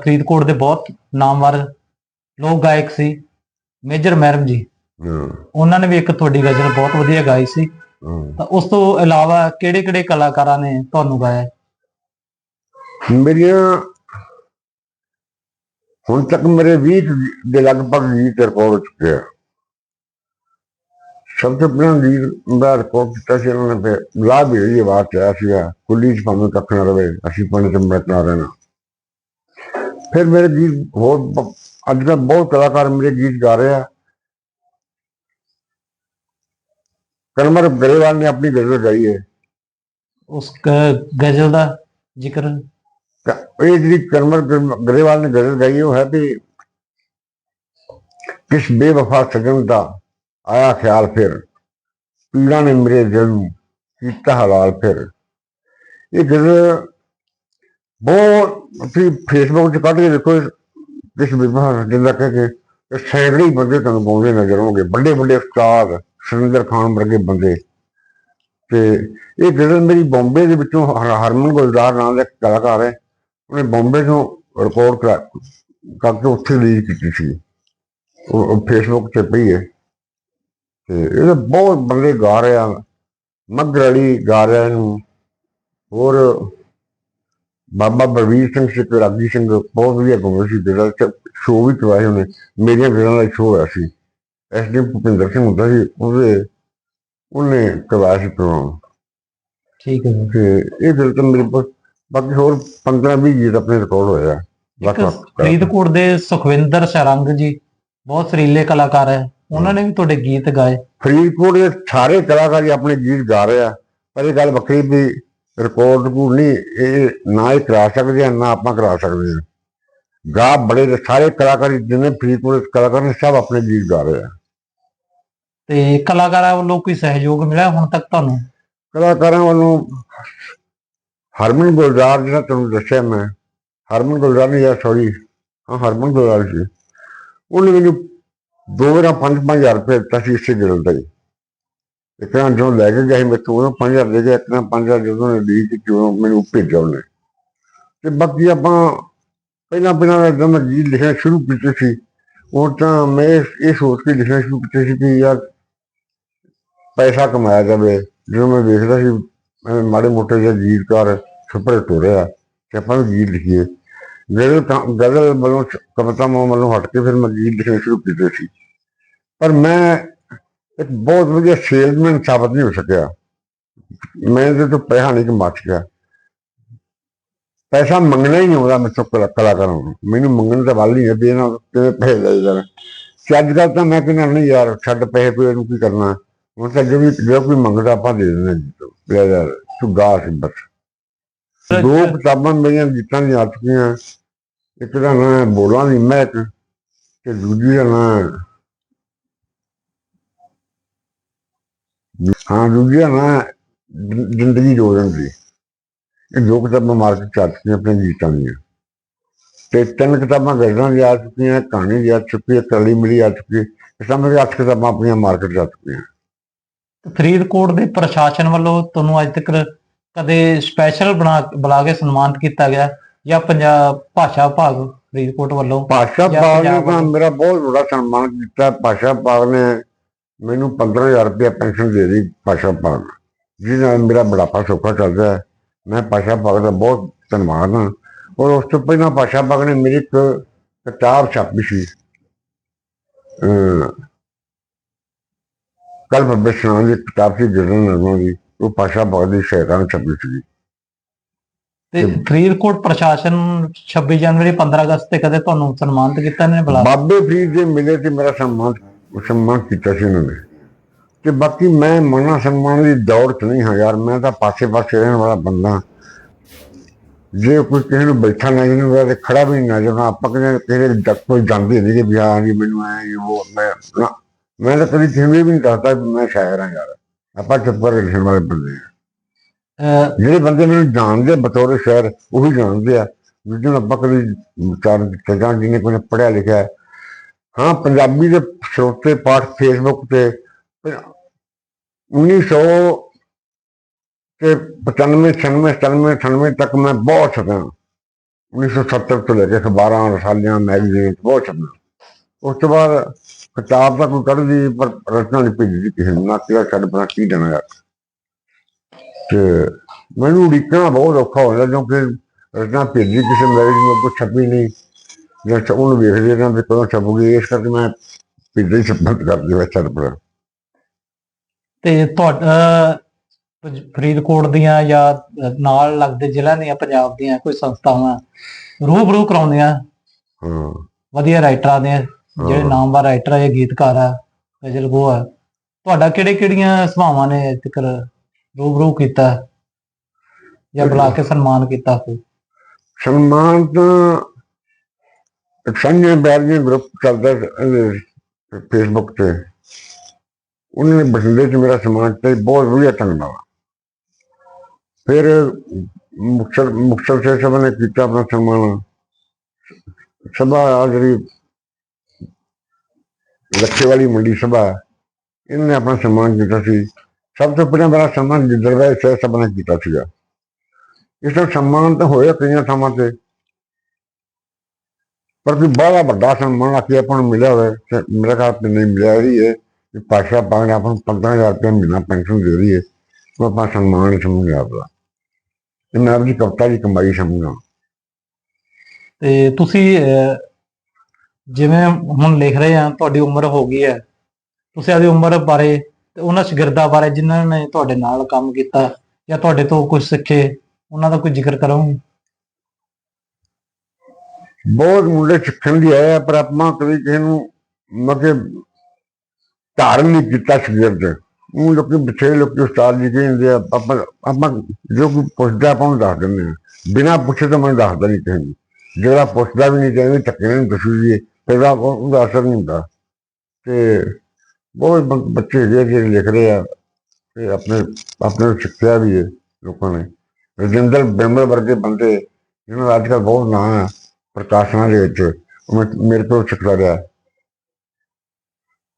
ਫਰੀਦਕੋਟ ਦੇ ਬਹੁਤ ਨਾਮਵਰ ਲੋਕ ਗਾਇਕ ਸੀ ਮੇਜਰ ਮਹਿਰਮ ਜੀ। ਉਹਨਾਂ ਨੇ ਵੀ ਇੱਕ ਤੁਹਾਡੀ ਗਜ਼ਲ ਬਹੁਤ ਵਧੀਆ ਗਾਈ ਸੀ। ਤਾਂ ਉਸ ਤੋਂ ਇਲਾਵਾ ਕਿਹੜੇ ਕਿਹੜੇ ਕਲਾਕਾਰਾਂ ਨੇ ਤੁਹਾਨੂੰ ਗਾਇਆ? ਮੇਰੀਆਂ ਹੁਣ ਤੱਕ ਮੇਰੇ 20 ਦੇ ਲਗਭਗ ਗੀਤ ਰਿਕਾਰਡ ਹੋ ਚੁੱਕੇ ਆ। ਸਭ ਤੋਂ ਪਹਿਲਾਂ ਗੀਤ ਦਾ ਰਿਕਾਰਡ ਕੀਤਾ ਸੀ ਉਹਨਾਂ ਨੇ ਵੀ ਇਹ ਬਾਤ ਕਿਹਾ ਸੀਗਾ ਕੁੱਲੀ ਚ ਭਾਵੇਂ ਕੱਖ ਨਾ ਰਵੇ ਅਸੀਂ ਪਾਣੀ ਚ ਮਰਤ ਨਾ ਰਹਿਣਾ ਫਿਰ ਮੇਰੇ ਗੀਤ ਹੋਰ ਅੱਜ ਕੱਲ੍ਹ ਬਹੁਤ ਕਲਾਕਾਰ ਮੇਰੇ ਗੀਤ ਗਾ ਰਹੇ ਆ। ਕਲਮਰ ਗਰੇਵਾਲ ਨੇ ਆਪਣੀ ਗਜ਼ਲ ਗਾਈ ਹੈ। ਉਸ ਗਜ਼ਲ ਦਾ ਜ਼ਿਕਰ? ਤਾਂ ਇਹ ਜਿਹੜੀ ਕਰਮਰ ਗਰ- ਗਰੇਵਾਲ ਨੇ ਗਜ਼ਲ ਗਾਈ ਹੈ, ਉਹ ਹੈ ਵੀ ਕਿਸ ਬੇਵਫਾ ਸਜਣ ਦਾ ਆਇਆ ਖਿਆਲ ਫਿਰ। ਪੀੜਾਂ ਨੇ ਮੇਰੇ ਦਿਲ ਨੂੰ ਕੀਤਾ ਹਲਾਲ ਫਿਰ। ਇਹ ਗਜ਼ਲ ਬਹੁਤ ਤੁਸੀਂ ਫੇਸਬੁੱਕ ਚ ਕੱਢ ਕੇ ਦੇਖੋ ਕਿਸ ਬੇਵਫਾ ਸਜਣ ਕਹਿ ਕੇ ਸੈਂਕੜੇ ਬੰਦੇ ਤੁਹਾਨੂੰ ਪਾਉਂਦੇ ਨਜ਼ਰ ਆਉਣਗੇ। ਵੱਡੇ ਵੱਡੇ ਉਸਤਾਦ, ਸੁਰਿੰਦਰ ਖਾਨ ਵਰਗੇ ਬੰਦੇ। ਤੇ ਇਹ ਗਜ਼ਲ ਮੇਰੀ ਬੰਬੇ ਦੇ ਵਿੱਚੋਂ ਹਰਮਨ ਗੁਲਜ਼ਾਰ ਨਾਮ ਦਾ ਕਲਾਕਾਰ ਹੈ। ਉਹਨੇ ਬੰਬੇ ਤੋਂ ਰਿਕਾਰਡ ਕਰਕੇ ਉੱਥੇ ਰਿਲੀਜ਼ ਕੀਤੀ ਸੀ। ਉਹ ਫੇਸਬੁੱਕ ਤੇ ਪਈ ਹੈ। ਤੇ ਇਹ ਬਹੁਤ ਬੰਦੇ ਗਾ ਰਹੇ ਆ ਮਗਰੜੀ ਗਾ ਰਿਹਾ ਇਹਨੂੰ। ਹੋਰ ਬਾਬਾ ਬਲਵੀਰ ਸਿੰਘ ਸਿੱਖ ਰਾਗੀ ਸਿੰਘ ਬਹੁਤ ਵਧੀਆ ਗਾਉਂਦੇ ਸੀ ਜਿਹੜਾ ਸ਼ੋਅ ਵੀ ਕਰਵਾਏ ਉਹਨੇ ਮੇਰੀਆਂ ਗੱਲਾਂ ਦਾ ਸ਼ੋਅ ਹੋਇਆ ਸੀ। ਐਸ ਡੀ ਭੁਪਿੰਦਰ ਸਿੰਘ ਹੁੰਦਾ ਸੀ ਉਹਦੇ ਉਹਨੇ ਕਰਵਾਇਆ ਸੀ ਪ੍ਰੋਗਰਾਮ। ਠੀਕ ਹੈ। ਤੇ ਇਹ ਫਿਰ ਤਾਂ ਮੇਰੇ ਬਾਕੀ ਹੋਰ 15 20 ਗੀਤ ਆਪਣੇ ਰਿਕਾਰਡ ਹੋਏ ਆ। ਵੱਖ ਇੱਕ ਵੱਖ ਫਰੀਦਕੋਟ ਦੇ ਸੁਖਵਿੰਦਰ ਸ਼ਰੰਗ ਜੀ ਬਹੁਤ ਸਰੀਲੇ ਕਲਾਕਾਰ ਹੈ। ਉਹਨਾਂ ਨੇ ਵੀ ਤੁਹਾਡੇ ਗੀਤ ਗਾਏ? ਫਰੀਦਕੋਟ ਦੇ ਸਾਰੇ ਕਲਾਕਾਰ ਹੀ ਆਪਣੇ ਗੀਤ ਗਾ ਰਹੇ ਆ। ਪਰ ਇਹ ਗੱਲ ਵੱਖਰੀ ਵੀ ਰਿਕਾਰਡ ਨੂੰ ਨਹੀਂ ਇਹ ਨਾ ਹੀ ਕਰਾ ਸਕਦੇ ਆ ਨਾ ਆਪਾਂ ਕਰਾ ਸਕਦੇ ਆ। ਗਾ ਬੜੇ ਸਾਰੇ ਕਲਾਕਾਰ ਜਿੰਨੇ ਫਰੀਦਕੋਟ ਦੇ ਕਲਾਕਾਰ ਨੇ ਸਭ ਆਪਣੇ ਗੀਤ ਗਾ ਰਹੇ ਆ। ਤੇ ਕਲਾਕਾਰਾਂ ਵੱਲੋਂ ਕੋਈ ਸਹਿਯੋਗ ਮਿਲਿਆ ਹੁਣ ਤੱਕ ਤੁਹਾਨੂੰ? ਕਲਾਕਾਰਾਂ ਵੱਲੋਂ ਹਰਮਨ ਗੁਲਜ਼ਾਰ ਜਿਹੜਾ ਤੁਹਾਨੂੰ ਦੱਸਿਆ ਮੈਂ। ਹਰਮਨ ਗੁਲਜ਼ਾਰ ਨਹੀਂ ਯਾਰ ਸੌਰੀ ਹਾਂ ਹਰਮਨ ਗੁਲਜ਼ਾਰ ਸੀ ਉਹਨੇ ਮੈਨੂੰ ਦੋ ਵਾਰਾਂ ਪੰਜ ਪੰਜ ਹਜ਼ਾਰ ਰੁਪਏ ਦਿੱਤਾ ਸੀ ਇਸੇ ਗੱਲ ਦਾ ਇੱਕ ਨਾ ਜੋ ਲੈ ਕੇ ਗਿਆ ਸੀ ਤੋਂ ਉਹਨੂੰ ਪੰਜ ਹਜ਼ਾਰ ਦੇ ਗਿਆ ਇੱਕ ਨਾ ਪੰਜ ਜਦੋਂ ਨੇ ਦੀ ਕਿ ਕਿਉਂ ਮੈਨੂੰ ਭੇਜਿਆ ਉਹਨੇ। ਤੇ ਬਾਕੀ ਆਪਾਂ ਪਹਿਲਾਂ ਪਹਿਲਾਂ ਜਦੋਂ ਮੈਂ ਗੀਤ ਲਿਖਣਾ ਸ਼ੁਰੂ ਕੀਤੇ ਸੀ ਉਹ ਤਾਂ ਮੈਂ ਇਹ ਸੋਚ ਕੇ ਲਿਖਣਾ ਸ਼ੁਰੂ ਕੀਤਾ ਸੀ ਕਿ ਯਾਰ ਪੈਸਾ ਕਮਾਇਆ ਜਾਵੇ। ਜਦੋਂ ਮੈਂ ਵੇਖਦਾ ਸੀ ਮਾੜੇ ਮੋਟੇ ਜਿਹਾ ਗੀਤਕਾਰ ਸੁਪਰ ਹਿੱਟ ਹੋ ਤੇ ਆਪਾਂ ਵੀ ਗੀਤ ਲਿਖੀਏ। ਗਜ਼ਲ ਕ- ਗਜ਼ਲ ਵੱਲੋਂ ਕਵਿਤਾ ਵੱਲੋਂ ਹਟ ਕੇ ਫਿਰ ਮੈਂ ਗੀਤ ਲਿਖਣੇ ਸ਼ੁਰੂ ਕੀਤੇ ਸੀ। ਪਰ ਮੈਂ ਇੱਕ ਬਹੁਤ ਵਧੀਆ ਸੇਲਸਮੈਨ ਸਾਬਤ ਨਹੀਂ ਹੋ ਸਕਿਆ। ਮੈਂ ਇਹਦੇ ਤੋਂ ਪੈਸਾ ਨਹੀਂ ਕਮਾ ਸਕਿਆ। ਪੈਸਾ ਮੰਗਣਾ ਹੀ ਨਹੀਂ ਆਉਂਦਾ ਮੇਰੇ ਤੋਂ ਕਲਾ- ਕਲਾਕਾਰਾਂ ਨੂੰ। ਮੈਨੂੰ ਮੰਗਣ ਦਾ ਵੱਲ ਨਹੀਂ ਹੈ ਇਹਨਾਂ ਕਿਵੇਂ ਪੈਸੇ ਲੈ ਜਾਣ ਤੇ ਅੱਜ ਕੱਲ੍ਹ ਤਾਂ ਮੈਂ ਕਹਿੰਦਾ ਨਹੀਂ ਯਾਰ ਛੱਡ ਪੈਸੇ ਕੋਈ ਇਹਨੂੰ ਕੀ ਕਰਨਾ? ਹੁਣ ਤਾਂ ਜੋ ਵੀ ਜੋ ਕੋਈ ਮੰਗਦਾ ਆਪਾਂ ਦੇ ਦਿੰਦੇ ਜੀ ਤੋਂ। ਜਾ ਤੂੰ ਗਾ ਸੀ ਬਸ ਦੋ ਕਿਤਾਬਾਂ ਮੇਰੀਆਂ ਗੀਤਾਂ ਦੀਆਂ ਆ ਚੁੱਕੀਆਂ। ਇੱਕ ਦਾ ਨਾਂ ਹੈ ਬੋਲਾਂ ਦੀ ਮਹਿਕ ਤੇ ਦੂਜੀ ਦਾ ਨਾਂ ਹਾਂ। ਦੂਜੀ ਦਾ ਨਾਂ ਜ਼ਿੰਦਗੀ ਰੋਜ਼ਨ ਦੀ। ਇਹ ਦੋ ਕਿਤਾਬਾਂ ਮਾਰਕੀਟ ਚ ਆ ਚੁੱਕੀਆਂ ਆਪਣੇ ਗੀਤਾਂ ਦੀਆਂ। ਤੇ ਤਿੰਨ ਕਿਤਾਬਾਂ ਗਜ਼ਲਾਂ ਦੀ ਆ ਚੁੱਕੀਆਂ, ਕਹਾਣੀ ਦੀ ਆ ਚੁੱਕੀ ਹੈ ਕਲੀ ਮਿਲੀ ਆ ਚੁੱਕੀ ਹੈ। ਇਸ ਅੱਠ ਕਿਤਾਬਾਂ ਆਪਣੀਆਂ ਮਾਰਕੀਟ ਚ ਆ ਚੁੱਕੀਆਂ। ਫਰੀਦਕੋਟ ਦੇ ਪ੍ਰਸ਼ਾਸਨ ਵੱਲੋਂ ਤੁਹਾਨੂੰ ਅੱਜ ਤੱਕ ਕਦੇ ਸਪੈਸ਼ਲ ਬਣਾ, ਬੁਲਾ ਕੇ ਸਨਮਾਨਿਤ ਕੀਤਾ ਗਿਆ? ਜਾਂ ਪੰਜਾਬ ਭਾਸ਼ਾ ਵਿਭਾਗ ਫਰੀਦਕੋਟ ਵੱਲੋਂ ਭਾਸ਼ਾ ਜਾਂ ਭਾਗ ਨੇ ਪੰਜਾਬ ਤਾਂ ਵੱਲੋਂ। ਮੇਰਾ ਬਹੁਤ ਵੱਡਾ ਸਨਮਾਨ ਕੀਤਾ। ਭਾਸ਼ਾ ਭਾਗ ਨੇ ਮੈਨੂੰ 15000 ਰੁਪਏ ਪੈਨਸ਼ਨ ਦੇ ਦਿੱਤੀ ਭਾਸ਼ਾ ਭਾਗ ਜਿਹਦੇ ਨਾਲ ਮੇਰਾ ਬੁਢਾਪਾ ਸੌਖਾ ਚੱਲਦਾ ਹੈ। ਮੈਂ ਭਾਸ਼ਾ ਭਾਗ ਦਾ ਬਹੁਤ ਧੰਨਵਾਦ ਹਾਂ। ਔਰ ਉਸ ਤੋਂ ਪਹਿਲਾਂ ਭਾਸ਼ਾ ਭਾਗ ਨੇ ਮੇਰੀ ਇੱਕ ਕਿਤਾਬ ਛਾਪੀ ਸੀ। ਕੱਲ ਬੱਬੇ ਦੀ ਕਿਤਾਬ ਸੀ ਜਨਰਲ ਨਰਮਾ ਦੀ। ਉਹ ਭਾਸ਼ਾ ਭਾਗ ਦੀ ਸਹਾਇਤਾ ਛਾਪੀ ਸੀ ਤੇ ਫਰੀਦਕੋਟ ਪ੍ਰਸ਼ਾਸਨ 26 ਜਨਵਰੀ 15 ਅਗਸਤ ਤੇ ਕਦੇ ਤੁਹਾਨੂੰ ਸਨਮਾਨਿਤ ਕੀਤਾ ਨੇ ਬੁਲਾ ਬਾਬੇ ਫਰੀਦ ਦੇ ਮਿਲੇ ਤੇ ਮੇਰਾ ਸਨਮਾਨ ਸਨਮਾਨ ਕੀਤਾ ਸੀ ਉਹਨਾਂ ਨੇ। ਤੇ ਬਾਕੀ ਮੈਂ ਮਨਾ ਸਨਮਾਨ ਦੀ ਦੌੜ ਚ ਨਹੀਂ ਹਾਂ ਯਾਰ ਮੈਂ ਤਾਂ ਪਾਸੇ ਪਾਸੇ ਰਹਿਣ ਵਾਲਾ ਬੰਦਾ। ਜੇ ਕੋਈ ਕਿਸੇ ਨੂੰ ਬੈਠਾ ਨਾ ਜਿਹਨੂੰ ਤੇ ਖੜਾ ਵੀ ਨਾ ਜਦੋਂ ਆਪਾਂ ਕਿਸੇ ਦੇ ਡੱਕ ਕੋਈ ਜਾਂਦੇ ਨਹੀਂ ਕਿ ਵੀ ਹਾਂ ਜੀ ਮੈਨੂੰ ਐ ਉਹ ਮੈਂ ਮੈਂ ਤਾਂ ਕਦੀ ਕਿਸੇ ਨੂੰ ਵੀ ਨਹੀਂ ਦੱਸਦਾ ਮੈਂ ਸ਼ਾਇਰ ਹਾਂ ਯਾਰ। ਆਪਾਂ ਚੁੱਪ ਕਰਕੇ ਲਿਖਣ ਵਾਲੇ ਬੰਦੇ ਹਾਂ। ਜਿਹੜੇ ਬੰਦੇ ਮੈਨੂੰ ਜਾਣਦੇ ਆ ਬਤੌਰ ਸ਼ਹਿਰ, ਉਹੀ ਜਾਣਦੇ ਆ। ਜਿਹਨੂੰ ਆਪਾਂ ਕਦੀ ਚਾਰ ਚਾਰ ਜਿਹਨੇ ਕੋਈ ਪੜਿਆ ਲਿਖਿਆ ਹਾਂ ਪੰਜਾਬੀ ਦੇ ਸਰੋਤੇ ਪਾਠ ਫੇਸਬੁੱਕ ਤੇ 1900 ਤੇ 95 96 97 98 ਤੱਕ ਮੈਂ ਬਹੁਤ ਛਪਿਆ। 1970 ਤੋਂ ਲੈ ਕੇ ਅਖਬਾਰਾਂ ਰਸਾਲਿਆਂ, ਮੈਗਜ਼ੀਨ ਬਹੁਤ ਛਪਿਆ। ਉਸ ਤੋਂ ਬਾਅਦ ਕਿਤਾਬ ਦਾ ਕੋਈ ਕੱਢਦੀ, ਪਰ ਰਚਨਾ ਨਹੀਂ ਭੇਜੀ ਕਿਸੇ ਨੂੰ, ਨਾ ਕਿਹਾ ਛੱਡ ਬਣਾ ਕੀ ਦੇਣਾ ਯਾਰ ਤੇ ਮੈਨੂੰ ਉਡੀਕਣਾ ਬਹੁਤ ਔਖਾ ਹੋ ਜਾਂਦਾ ਕਿਉਂਕਿ ਰਚਨਾ ਭੇਜੀ ਕਿਸੇ ਮੈਗਜ਼ੀਨ ਨੂੰ ਕੋਈ ਛਪੀ ਨਹੀਂ। ਜਾਂ ਉਹਨੂੰ ਵੇਖਦੇ ਰਹਿਣਾ ਵੀ ਕਦੋਂ ਛਪੂਗੀ ਇਸ ਕਰਕੇ ਮੈਂ ਭੇਜਾ ਹੀ ਛਪਣ ਕਰ ਦਿਆ ਛੱਡ ਪਰ ਤੇ ਤੁਹਾਡਾ ਫਰੀਦਕੋਟ ਦੀਆਂ ਜਾਂ ਨਾਲ ਲੱਗਦੇ ਜ਼ਿਲ੍ਹਿਆਂ ਦੀਆਂ ਪੰਜਾਬ ਦੀਆਂ ਕੋਈ ਸੰਸਥਾਵਾਂ ਰੂਬਰੂ ਕਰਾਉਂਦੀਆਂ? ਹਾਂ। ਵਧੀਆ ਰਾਈਟਰਾਂ ਦੇ ਜਿਹੜੇ। ਨਾਮਵਰ ਰਾਈਟਰ ਹੈ ਗੀਤਕਾਰ ਹੈ ਗਜ਼ਲ ਗੋ ਹੈ ਤੁਹਾਡਾ ਕਿਹੜੇ ਕਿਹੜੀਆਂ ਸਭਾਵਾਂ ਨੇ ਤੱਕ ਰੂਬਰੂ ਕੀਤਾ ਜਾਂ ਬੁਲਾ ਕੇ ਸਨਮਾਨ ਕੀਤਾ ਕੋਈ ਸਨਮਾਨ ਤਾਂ ਸੰਜੇ ਬੈਰਜੀ ਗਰੁੱਪ ਚੱਲਦਾ ਫੇਸਬੁੱਕ ਤੇ। ਉਹਨਾਂ ਬਠਿੰਡੇ 'ਚ ਮੇਰਾ ਸਨਮਾਨ ਤੇ ਬਹੁਤ ਵਧੀਆ ਢੰਗ ਨਾਲ। ਫਿਰ ਮੁਕਤਸਰ ਮੁਕਤਸਰ ਸੇ ਸਭ ਨੇ ਕੀਤਾ ਆਪਣਾ ਸਨਮਾਨ। ਸਭਾ ਆ ਲੱਖੇ ਵਾਲੀ ਮੰਡੀ ਸਭਾ, ਇਹਨਾਂ ਨੇ ਆਪਣਾ ਸਨਮਾਨ ਕੀਤਾ ਸੀ। ਸਭ ਤੋਂ ਪਹਿਲਾਂ ਮੇਰਾ ਸਨਮਾਨ ਜਿੱਦਰਵਾ ਸਹਿ ਸਭਾ ਨੇ ਕੀਤਾ ਸੀਗਾ। ਇਸ ਦਾ ਸਨਮਾਨ ਤਾਂ ਹੋਇਆ ਕਈਆਂ ਥਾਵਾਂ ਤੇ। ਪਰ ਕੋਈ ਬੜਾ ਵੱਡਾ ਸਨਮਾਨ ਆ ਕੇ ਆਪਾਂ ਨੂੰ ਮਿਲਿਆ ਹੋਵੇ ਤੇ ਮੇਰਾ ਤੇ ਨਹੀਂ ਮਿਲਿਆ ਹੀ ਹੈ ਕਿ ਪਾਸ਼ਾ ਪਾਣ ਆਪਾਂ ਨੂੰ 15000 ਰੁਪਏ ਮਹੀਨਾ ਪੈਨਸ਼ਨ ਦੇ ਰਹੀ ਹੈ, ਉਹ ਆਪਾਂ ਸਨਮਾਨ ਸਮਝਿਆ ਆਪਦਾ ਇਹ ਮੈਂ ਆਪਣੀ ਕਵਿਤਾ ਦੀ ਕਮਾਈ ਸਮਝਦਾ। ਤੇ ਤੁਸੀਂ ਜਿਵੇਂ ਹੁਣ ਲਿਖ ਰਹੇ ਆ, ਤੁਹਾਡੀ ਉਮਰ ਹੋ ਗਈ ਹੈ। ਤੁਸੀਂ ਆਪਦੀ ਉਮਰ ਬਾਰੇ ਤੇ ਉਹਨਾਂ ਸ਼ਾਗਿਰਦਾਂ ਬਾਰੇ ਜਿਨ੍ਹਾਂ ਨੇ ਤੁਹਾਡੇ ਨਾਲ ਕੰਮ ਕੀਤਾ ਜਾਂ ਤੁਹਾਡੇ ਤੋਂ ਕੁਝ ਸਿੱਖੇ ਉਹਨਾਂ ਦਾ ਕੋਈ ਜ਼ਿਕਰ ਕਰੋਗੇ ਬਹੁਤ ਮੁੰਡੇ ਸਿੱਖਣ ਦੀ ਆਏ ਆ, ਪਰ ਆਪਾਂ ਕਦੇ ਕਿਸੇ ਨੂੰ ਮਗੇ ਧਾਰਨ ਨਹੀਂ ਕੀਤਾ ਸ਼ਗਿਰਦ ਉਹ ਲੋਕੀ ਬਥੇਰੇ ਲੋਕੀ ਉਸਤਾਦ ਜੀ ਕਹਿੰਦੇ ਆਪਾਂ ਆਪਾਂ ਜੋ ਕੋਈ ਪੁੱਛਦਾ ਆਪਾਂ ਨੂੰ ਦੱਸ ਦਿੰਦੇ ਆ। ਬਿਨਾਂ ਪੁੱਛੇ ਤਾਂ ਮੈਂ ਦੱਸਦਾ ਨਹੀਂ ਕਿਸੇ ਨੂੰ। ਜਿਹੜਾ ਪੁੱਛਦਾ ਵੀ ਨਹੀਂ ਚਾਹੀਦਾ ਧੱਕੇ ਨਹੀਂ ਦੱਸੂ ਜੀ ਫਿਰ ਉਹਦਾ ਅਸਰ ਨਹੀਂ ਹੁੰਦਾ। ਤੇ ਬਹੁਤ ਬੱਚੇ ਹੈਗੇ ਜਿਹੜੇ ਲਿਖ ਰਹੇ ਆ ਤੇ ਆਪਣੇ ਆਪਣੇ ਨੂੰ ਸਿੱਖਿਆ ਵੀ ਹੈ ਲੋਕਾਂ ਨੇ। ਰਜਿੰਦਰ ਬਿਮਲ ਵਰਗੇ ਬੰਦੇ ਜਿਹਨਾਂ ਦਾ ਅੱਜ ਕੱਲ੍ਹ ਬਹੁਤ ਨਾਂ ਹੈ ਪ੍ਰਕਾਸ਼ਨਾਂ ਦੇ ਵਿੱਚ ਮੇਰੇ ਕੋਲ ਸਿੱਖਦਾ ਰਿਹਾ।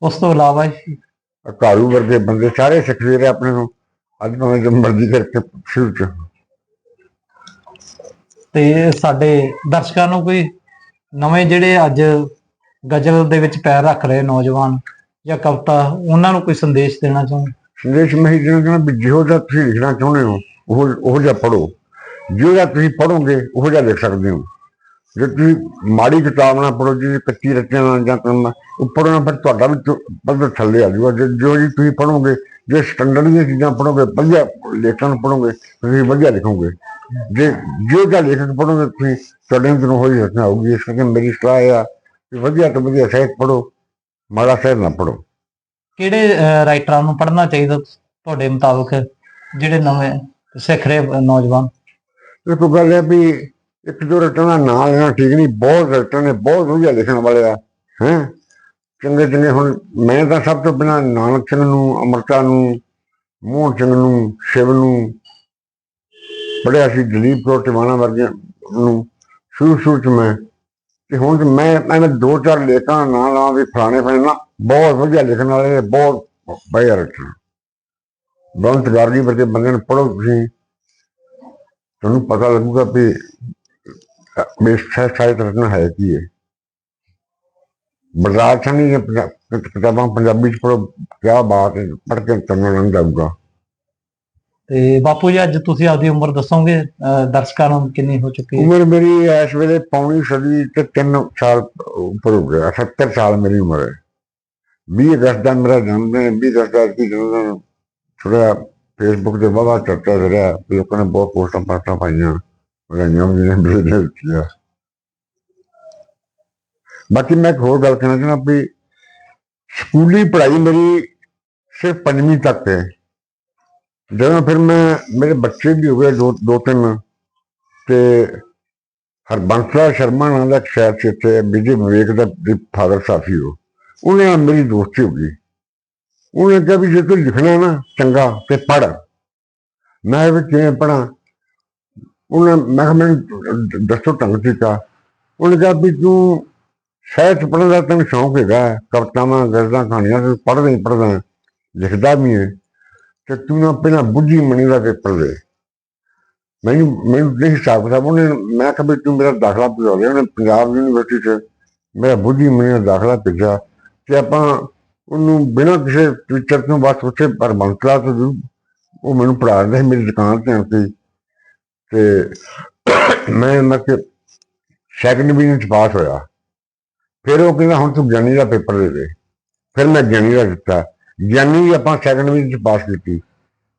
ਉਸ ਤੋਂ ਇਲਾਵਾ ਕਾਲੂ ਵਰਗੇ ਬੰਦੇ ਸਾਰੇ ਸਿੱਖਦੇ ਰਹੇ ਆਪਣੇ ਨੂੰ। ਅੱਜ ਭਾਵੇਂ ਜੋ ਮਰਜ਼ੀ ਕਰਕੇ ਸ਼ੁਰੂ ਚ। ਤੇ ਸਾਡੇ ਦਰਸ਼ਕਾਂ ਨੂੰ ਕੋਈ ਨਵੇਂ ਜਿਹੜੇ ਅੱਜ ਗਜ਼ਲ ਦੇ ਵਿੱਚ ਪੈਰ ਰੱਖ ਰਹੇ ਨੌਜਵਾਨ ਜਾਂ ਕਵਿਤਾ, ਉਹਨਾਂ ਨੂੰ ਕੋਈ ਸੰਦੇਸ਼ ਦੇਣਾ ਚਾਹੁੰਦੇ ਸੰਦੇਸ਼ ਮੈਂ ਹੀ ਦੇਣਾ ਵੀ ਜਿਹੋ ਜਿਹਾ ਤੁਸੀਂ ਲਿਖਣਾ ਚਾਹੁੰਦੇ ਹੋ, ਉਹ ਉਹ ਜਿਹਾ ਪੜੋ ਜਿਹੋ ਜਿਹਾ ਤੁਸੀਂ ਪੜੋਗੇ ਉਹ ਜਿਹਾ ਲਿਖ ਸਕਦੇ ਹੋ। ਜੇ ਤੁਸੀਂ ਮਾੜੀ ਕਿਤਾਬ ਨਾ ਪੜੋ ਜਿਹਦੀ ਕੱਚੀ ਰਚਨਾ ਨਾਲ ਜਾਂ ਕੰਮ ਉਹ ਪੜਨਾ ਫਿਰ ਤੁਹਾਡਾ ਵੀ ਪੱਧਰ ਥੱਲੇ ਆ ਜੂਗਾ। ਜੇ ਜੋ ਜੀ ਤੁਸੀਂ ਪੜੋਗੇ ਜੇ ਸਟੈਂਡਰਡ ਦੀਆਂ ਚੀਜ਼ਾਂ ਪੜੋਗੇ ਵਧੀਆ ਲੇਖਣ ਪੜੋਗੇ ਤੁਸੀਂ ਵਧੀਆ ਲਿਖੋਗੇ। ਜੇ ਜੋ ਜਿਹਾ ਲੇਖਕ ਪੜੋਗੇ ਤੁਸੀਂ ਤੁਹਾਡੇ ਅੰਦਰ ਹੋਈ ਰਚਨਾ ਹੋਊਗੀ ਇਸ ਕਰਕੇ ਮੇਰੀ ਸਲਾਹ ਇਹ ਆ ਕਿ ਵਧੀਆ ਤੋਂ ਵਧੀਆ ਸਾਹਿਤ ਪੜੋ ਮਾੜਾ ਸਾਹਿਤ ਨਾ ਪੜੋ ਕਿਹੜੇ ਰਾਈਟਰਾਂ ਨੂੰ ਪੜ੍ਹਨਾ ਚਾਹੀਦਾ ਤੁਹਾਡੇ ਮੁਤਾਬਕ? ਜਿਹੜੇ ਨਵੇਂ ਸਿੱਖ ਰਹੇ ਨੌਜਵਾਨ। ਇਹ ਕੋਈ ਗੱਲ ਹੈ ਵੀ ਇੱਕ ਦੋ ਰਟਨ ਦਾ ਨਾਂ ਲੈਣਾ ਠੀਕ ਨਹੀਂ ਬਹੁਤ ਰਟਨ ਨੇ ਬਹੁਤ ਵਧੀਆ ਲਿਖਣ ਵਾਲੇ ਆ ਹੈ। ਚੰਗੇ ਚੰਗੇ ਹੁਣ ਮੈਂ ਤਾਂ ਸਭ ਤੋਂ ਪਹਿਲਾਂ ਨਾਨਕ ਸਿੰਘ ਨੂੰ ਅਮਰਤਾ ਨੂੰ ਮੋਹਨ ਸਿੰਘ ਨੂੰ ਸ਼ਿਵ ਨੂੰ ਪੜਿਆ ਸੀ ਦਲੀਪ ਕੌਰ ਟਿਵਾਣਾ ਵਰਗੇ ਨੂੰ। ਸ਼ੁਰੂ ਸ਼ੁਰੂ ਚ ਮੈਂ ਤੇ ਹੁਣ ਤੇ ਮੈਂ ਮੈਂ ਦੋ ਚਾਰ ਲੇਖਾਂ ਨਾ ਨਾਂ ਲਾਂ ਵੀ ਫਲਾਣੇ ਫਲਾਣੇ ਨਾ, ਬਹੁਤ ਵਧੀਆ ਲਿਖਣ ਵਾਲੇ ਬਹੁਤ ਵਧੀਆ ਰਟਨ ਬੰਤ ਗਾਰਗੀ ਵਰਗੇ ਬੰਦੇ ਨੂੰ ਪੜੋ ਤੁਸੀਂ। ਤੁਹਾਨੂੰ ਪਤਾ ਲੱਗੂਗਾ ਵੀ ਮੇਸ਼ ਸਾਹਿਤ ਰਚਨਾ ਹੈ ਕੀ ਹੈ ਬਲਰਾਜ ਸਾਹਨੀ ਕਿਤਾਬਾਂ ਪੰਜਾਬੀ ਚ ਪੜੋ ਕਿਆ ਬਾਤ ਹੈ, ਪੜ੍ਹ ਕੇ ਤੁਹਾਨੂੰ ਆਨੰਦ ਆਊਗਾ ਤੇ ਬਾਪੂ ਜੀ, ਅੱਜ ਤੁਸੀਂ ਆਪਦੀ ਉਮਰ ਦੱਸੋਗੇ? ਦਰਸ਼ਕਾਂ ਨੂੰ ਕਿੰਨੀ ਹੋ ਚੁੱਕੀ ਹੈ? ਉਮਰ ਮੇਰੀ ਇਸ ਵੇਲੇ ਪੌਣੀ ਸਦੀ ਤੇ 3 ਸਾਲ ਉੱਪਰ ਹੋ ਗਿਆ 70 ਸਾਲ ਮੇਰੀ ਉਮਰ ਹੈ। 20 ਅਗਸਤ ਦਾ ਮੇਰਾ ਜਨਮ ਹੈ 20 ਅਗਸਤ ਦਾ ਜਨਮ ਥੋੜਾ ਫੇਸਬੁੱਕ ਤੇ ਬਾਬਾ ਚਰਚਾ ਹੋ ਰਿਹਾ ਲੋਕਾਂ ਨੇ ਬਹੁਤ ਪੋਸਟਾਂ ਪਾਸਟਾਂ ਪਾਈਆਂ ਵਧਾਈਆਂ ਵੀ ਨੇ ਮੇਰੇ ਦੇ ਬਾਕੀ ਮੈਂ ਇੱਕ ਹੋਰ ਗੱਲ ਕਹਿਣਾ ਚਾਹੁੰਦਾ ਵੀ ਸਕੂਲੀ ਪੜ੍ਹਾਈ ਮੇਰੀ ਸਿਰਫ ਪੰਜਵੀਂ ਤੱਕ ਹੈ। ਜਦੋਂ ਫਿਰ ਮੈਂ, ਮੇਰੇ ਬੱਚੇ ਵੀ ਹੋ ਗਏ ਦੋ ਦੋ ਤਿੰਨ ਤੇ ਹਰਬੰਸਲਾ ਸ਼ਰਮਾ ਨਾਲ ਦਾ ਇੱਕ ਸ਼ਾਇਦ ਸੀ ਇੱਥੇ, ਵਿਜੇ ਵਿਵੇਕ ਦਾ ਫਾਦਰ ਸਾਫੀ ਹੋ ਉਹਨੇ ਨਾਲ ਮੇਰੀ ਦੋਸਤੀ ਹੋ ਗਈ। ਉਹਨੇ ਕਿਹਾ ਵੀ ਜੇ ਤੂੰ ਲਿਖਣਾ ਨਾ ਚੰਗਾ ਤੇ ਪੜ ਮੈਂ ਵੀ ਕਿਵੇਂ ਪੜਾਂ ਉਹਨੇ, ਮੈਂ ਕਿਹਾ ਮੈਨੂੰ ਦੱਸੋ ਢੰਗ ਤਰੀਕਾ। ਉਹਨੇ ਕਿਹਾ ਵੀ ਤੂੰ ਸਾਹਿਤ ਪੜ੍ਹਨ ਦਾ ਤੈਨੂੰ ਸ਼ੌਂਕ ਹੈਗਾ, ਕਵਿਤਾਵਾਂ, ਗਜ਼ਲਾਂ, ਕਹਾਣੀਆਂ ਤੂੰ ਪੜ੍ਹਦਾ ਹੀ ਪੜ੍ਹਦਾ, ਲਿਖਦਾ ਵੀ ਹੈ ਤੇ ਤੂੰ ਨਾ ਪਹਿਲਾਂ ਬੁੱਝੀ ਮਣੀ ਦਾ ਪੇਪਰ ਦੇ। ਮੈਨੂੰ ਮੈਨੂੰ ਨਹੀਂ ਹਿਸਾਬ ਕਿਤਾਬ, ਉਹਨੇ ਮੈਂ ਕਿਹਾ ਵੀ ਤੂੰ ਮੇਰਾ ਦਾਖਲਾ ਭਜਵਾ ਲਿਆ ਉਹਨੇ ਪੰਜਾਬ ਯੂਨੀਵਰਸਿਟੀ 'ਚ ਮੇਰਾ ਬੁੱਝੀ ਮਣੀ ਦਾ ਦਾਖਲਾ ਭੇਜਿਆ ਤੇ ਆਪਾਂ ਉਹਨੂੰ ਬਿਨਾਂ ਕਿਸੇ ਟੀਚਰ ਤੋਂ ਬਸ ਉੱਥੇ ਪਰ ਬੰਕਲਾ ਤੋਂ ਉਹ ਮੈਨੂੰ ਪੜ੍ਹਾ ਰਿਹਾ ਸੀ ਮੇਰੀ ਦੁਕਾਨ ਤੇ ਆ ਤੇ ਮੈਂ ਮੈਂ ਕਿ ਸੈਕੰਡ ਡਿਵੀਜ਼ਨ ਚ ਪਾਸ ਹੋਇਆ। ਫਿਰ ਉਹ ਕਹਿੰਦਾ, ਹੁਣ ਤੂੰ ਗਿਆਨੀ ਦਾ ਪੇਪਰ ਦੇ ਦੇ। ਫਿਰ ਮੈਂ ਗਿਆਨੀ ਦਾ ਦਿੱਤਾ। ਗਿਆਨੀ ਦੀ ਆਪਾਂ ਸੈਕੰਡ ਡਿਵੀਜ਼ਨ ਚ ਪਾਸ ਕੀਤੀ।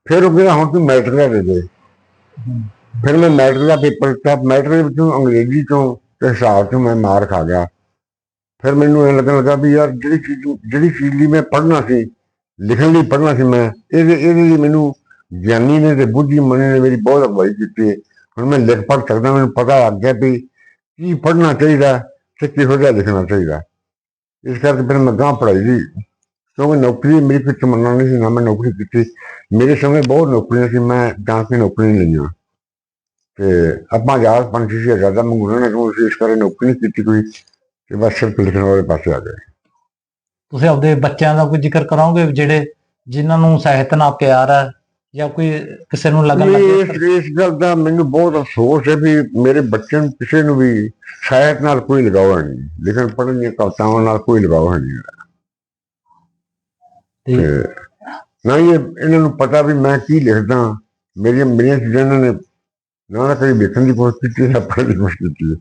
ਫਿਰ ਉਹ ਕਹਿੰਦਾ, ਹੁਣ ਤੂੰ ਮੈਟ੍ਰਿਕ ਦਾ ਦੇ ਦੇ। ਫਿਰ ਮੈਂ ਮੈਟ੍ਰਿਕ ਦਾ ਪੇਪਰ ਦਿੱਤਾ। ਮੈਟ੍ਰਿਕ ਦੇ ਵਿੱਚੋਂ ਅੰਗਰੇਜ਼ੀ ਤੋਂ ਤੇ ਹਿਸਾਬ ਤੋਂ ਮੈਂ ਮਾਰ ਖਾ ਗਿਆ। ਫਿਰ ਮੈਨੂੰ ਇਹ ਲੱਗਣ ਲੱਗਾ ਵੀ ਯਾਰ ਜਿਹੜੀ ਚੀਜ਼ ਜਿਹੜੀ ਚੀਜ਼ ਲਈ ਮੈਂ ਪੜ੍ਹਨਾ ਸੀ, ਲਿਖਣ ਲਈ ਪੜ੍ਹਨਾ ਸੀ ਮੈਂ, ਇਹਦੇ ਇਹਦੇ ਲਈ ਮੈਨੂੰ ਗਿਆਨੀ ਨੇ ਤੇ ਬੁੱਧੀ ਮਨੀ ਨੇ ਮੇਰੀ ਬਹੁਤ ਅਗਵਾਈ ਕੀਤੀ। ਹੁਣ ਮੈਂ ਲਿਖ ਪੜ੍ਹ ਸਕਦਾ, ਮੈਨੂੰ ਪਤਾ ਲੱਗ ਗਿਆ ਵੀ ਕੀ ਪੜ੍ਹਨਾ ਚਾਹੀਦਾ ਤੇ ਕਿਹੋ ਜਿਹਾ ਲਿਖਣਾ ਚਾਹੀਦਾ। ਇਸ ਕਰਕੇ ਫਿਰ ਮੈਂ ਗਾਂ ਪੜ੍ਹਾਈ ਦੀ ਕਿਉਂਕਿ ਨੌਕਰੀ ਮੇਰੀ ਕੋਈ ਤਮੰਨਾ ਨਹੀਂ ਸੀ ਨਾ ਮੈਂ ਨੌਕਰੀ ਕੀਤੀ। ਮੇਰੇ ਸਮੇਂ ਬਹੁਤ ਨੌਕਰੀਆਂ ਸੀ ਮੈਂ ਜਾਂ ਕੋਈ ਨੌਕਰੀ ਨਹੀਂ ਲਈਆਂ। ਤੇ ਆਪਾਂ ਯਾਰ ਪੰਜ ਛੇ ਹਜ਼ਾਰ ਦਾ ਮੰਗੂਣਾ ਨੇ ਕੋਈ ਇਸ ਕਰਕੇ ਨੌਕਰੀ ਨਹੀਂ ਕੀਤੀ ਕੋਈ ਤੇ ਬਸ ਸਿਰਫ ਲਿਖਣ ਵਾਲੇ ਪਾਸੇ ਆ ਗਏ। ਤੁਸੀਂ ਆਪਦੇ ਬੱਚਿਆਂ ਦਾ ਕੋਈ ਜ਼ਿਕਰ ਕਰੋਗੇ ਜਿਹੜੇ ਜਿਨ੍ਹਾਂ ਨੂੰ ਸਾਹਿਤ ਨਾਲ ਪਿਆਰ ਹੈ ਜਾਂ ਕੋਈ ਕਿਸੇ ਨੂੰ ਲੱਗਣ ਲੱਗੇ ਇਸ ਗੱਲ ਦਾ ਮੈਨੂੰ ਬਹੁਤ ਅਫਸੋਸ ਹੈ ਵੀ ਮੇਰੇ ਬੱਚੇ ਨੂੰ ਕਿਸੇ ਨੂੰ ਵੀ ਸਾਹਿਤ ਨਾਲ ਕੋਈ ਲਗਾਵ ਨਹੀਂ। ਲਿਖਣ ਪੜ੍ਹਨ ਦੀਆਂ ਕਵਿਤਾਵਾਂ ਨਾਲ ਕੋਈ ਲਗਾਵ ਨਹੀਂ। ਤੇ ਨਾ ਇਹ- ਇਹਨਾਂ ਨੂੰ ਪਤਾ ਵੀ ਮੈਂ ਕੀ ਲਿਖਦਾ, ਮੇਰੀਆਂ ਮੇਰੀਆਂ ਚੀਜ਼ਾਂ ਇਹਨਾਂ ਨੇ ਨਾ ਨਾ ਕਦੀ ਵੇਖਣ ਦੀ ਕੋਸ਼ਿਸ਼ ਕੀਤੀ ਹੈ ਪੜ੍ਹਨ ਦੀ ਕੋਸ਼ਿਸ਼ ਕੀਤੀ। ਹੈ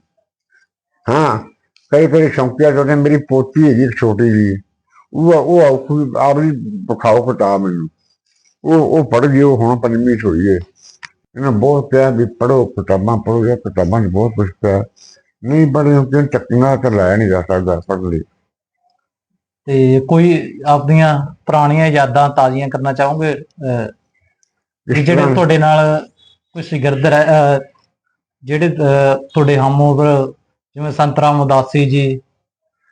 ਹਾਂ ਕਈ ਕਈ ਸ਼ੌਂਕੀਆ ਜਦੋਂ ਮੇਰੀ ਪੋਤੀ ਹੈਗੀ ਇੱਕ ਛੋਟੀ ਜੀ ਉਹ ਉਹ ਆਪ- ਆਪਦੀ ਪਖਾਓ ਕਿਤਾਬ ਮੈਨੂੰ। ਉਹ ਉਹ ਪੜ੍ਹ ਗਈ, ਉਹ ਹੁਣ ਪੰਜਵੀਂ ਚ ਹੋਈ ਹੈ ਇਹਨਾਂ ਬਹੁਤ ਕਿਹਾ ਵੀ ਪੜ੍ਹੋ ਕਿਤਾਬਾਂ ਪੜੋ ਇਹ ਕਿਤਾਬਾਂ 'ਚ ਬਹੁਤ ਕੁਛ ਪਿਆ। ਨਹੀਂ ਪੜ੍ਹੇ ਉਹ ਕਿ ਚੱਕਣਾ ਤਾਂ ਲਾਇਆ ਨਹੀਂ ਜਾ ਸਕਦਾ ਪੜ੍ਹ ਲਈ। ਤੇ ਕੋਈ ਆਪਦੀਆਂ ਪੁਰਾਣੀਆਂ ਯਾਦਾਂ ਤਾਜ਼ੀਆਂ ਕਰਨਾ ਚਾਹੋਗੇ? ਵੀ ਜਿਹੜੇ ਤੁਹਾਡੇ ਨਾਲ ਕੋਈ ਸ਼ਾਗਿਰਦ ਜਿਹੜੇ ਤੁਹਾਡੇ ਹਮ ਉਮਰ ਜਿਵੇਂ ਸੰਤਰਾਮ ਉਦਾਸੀ ਜੀ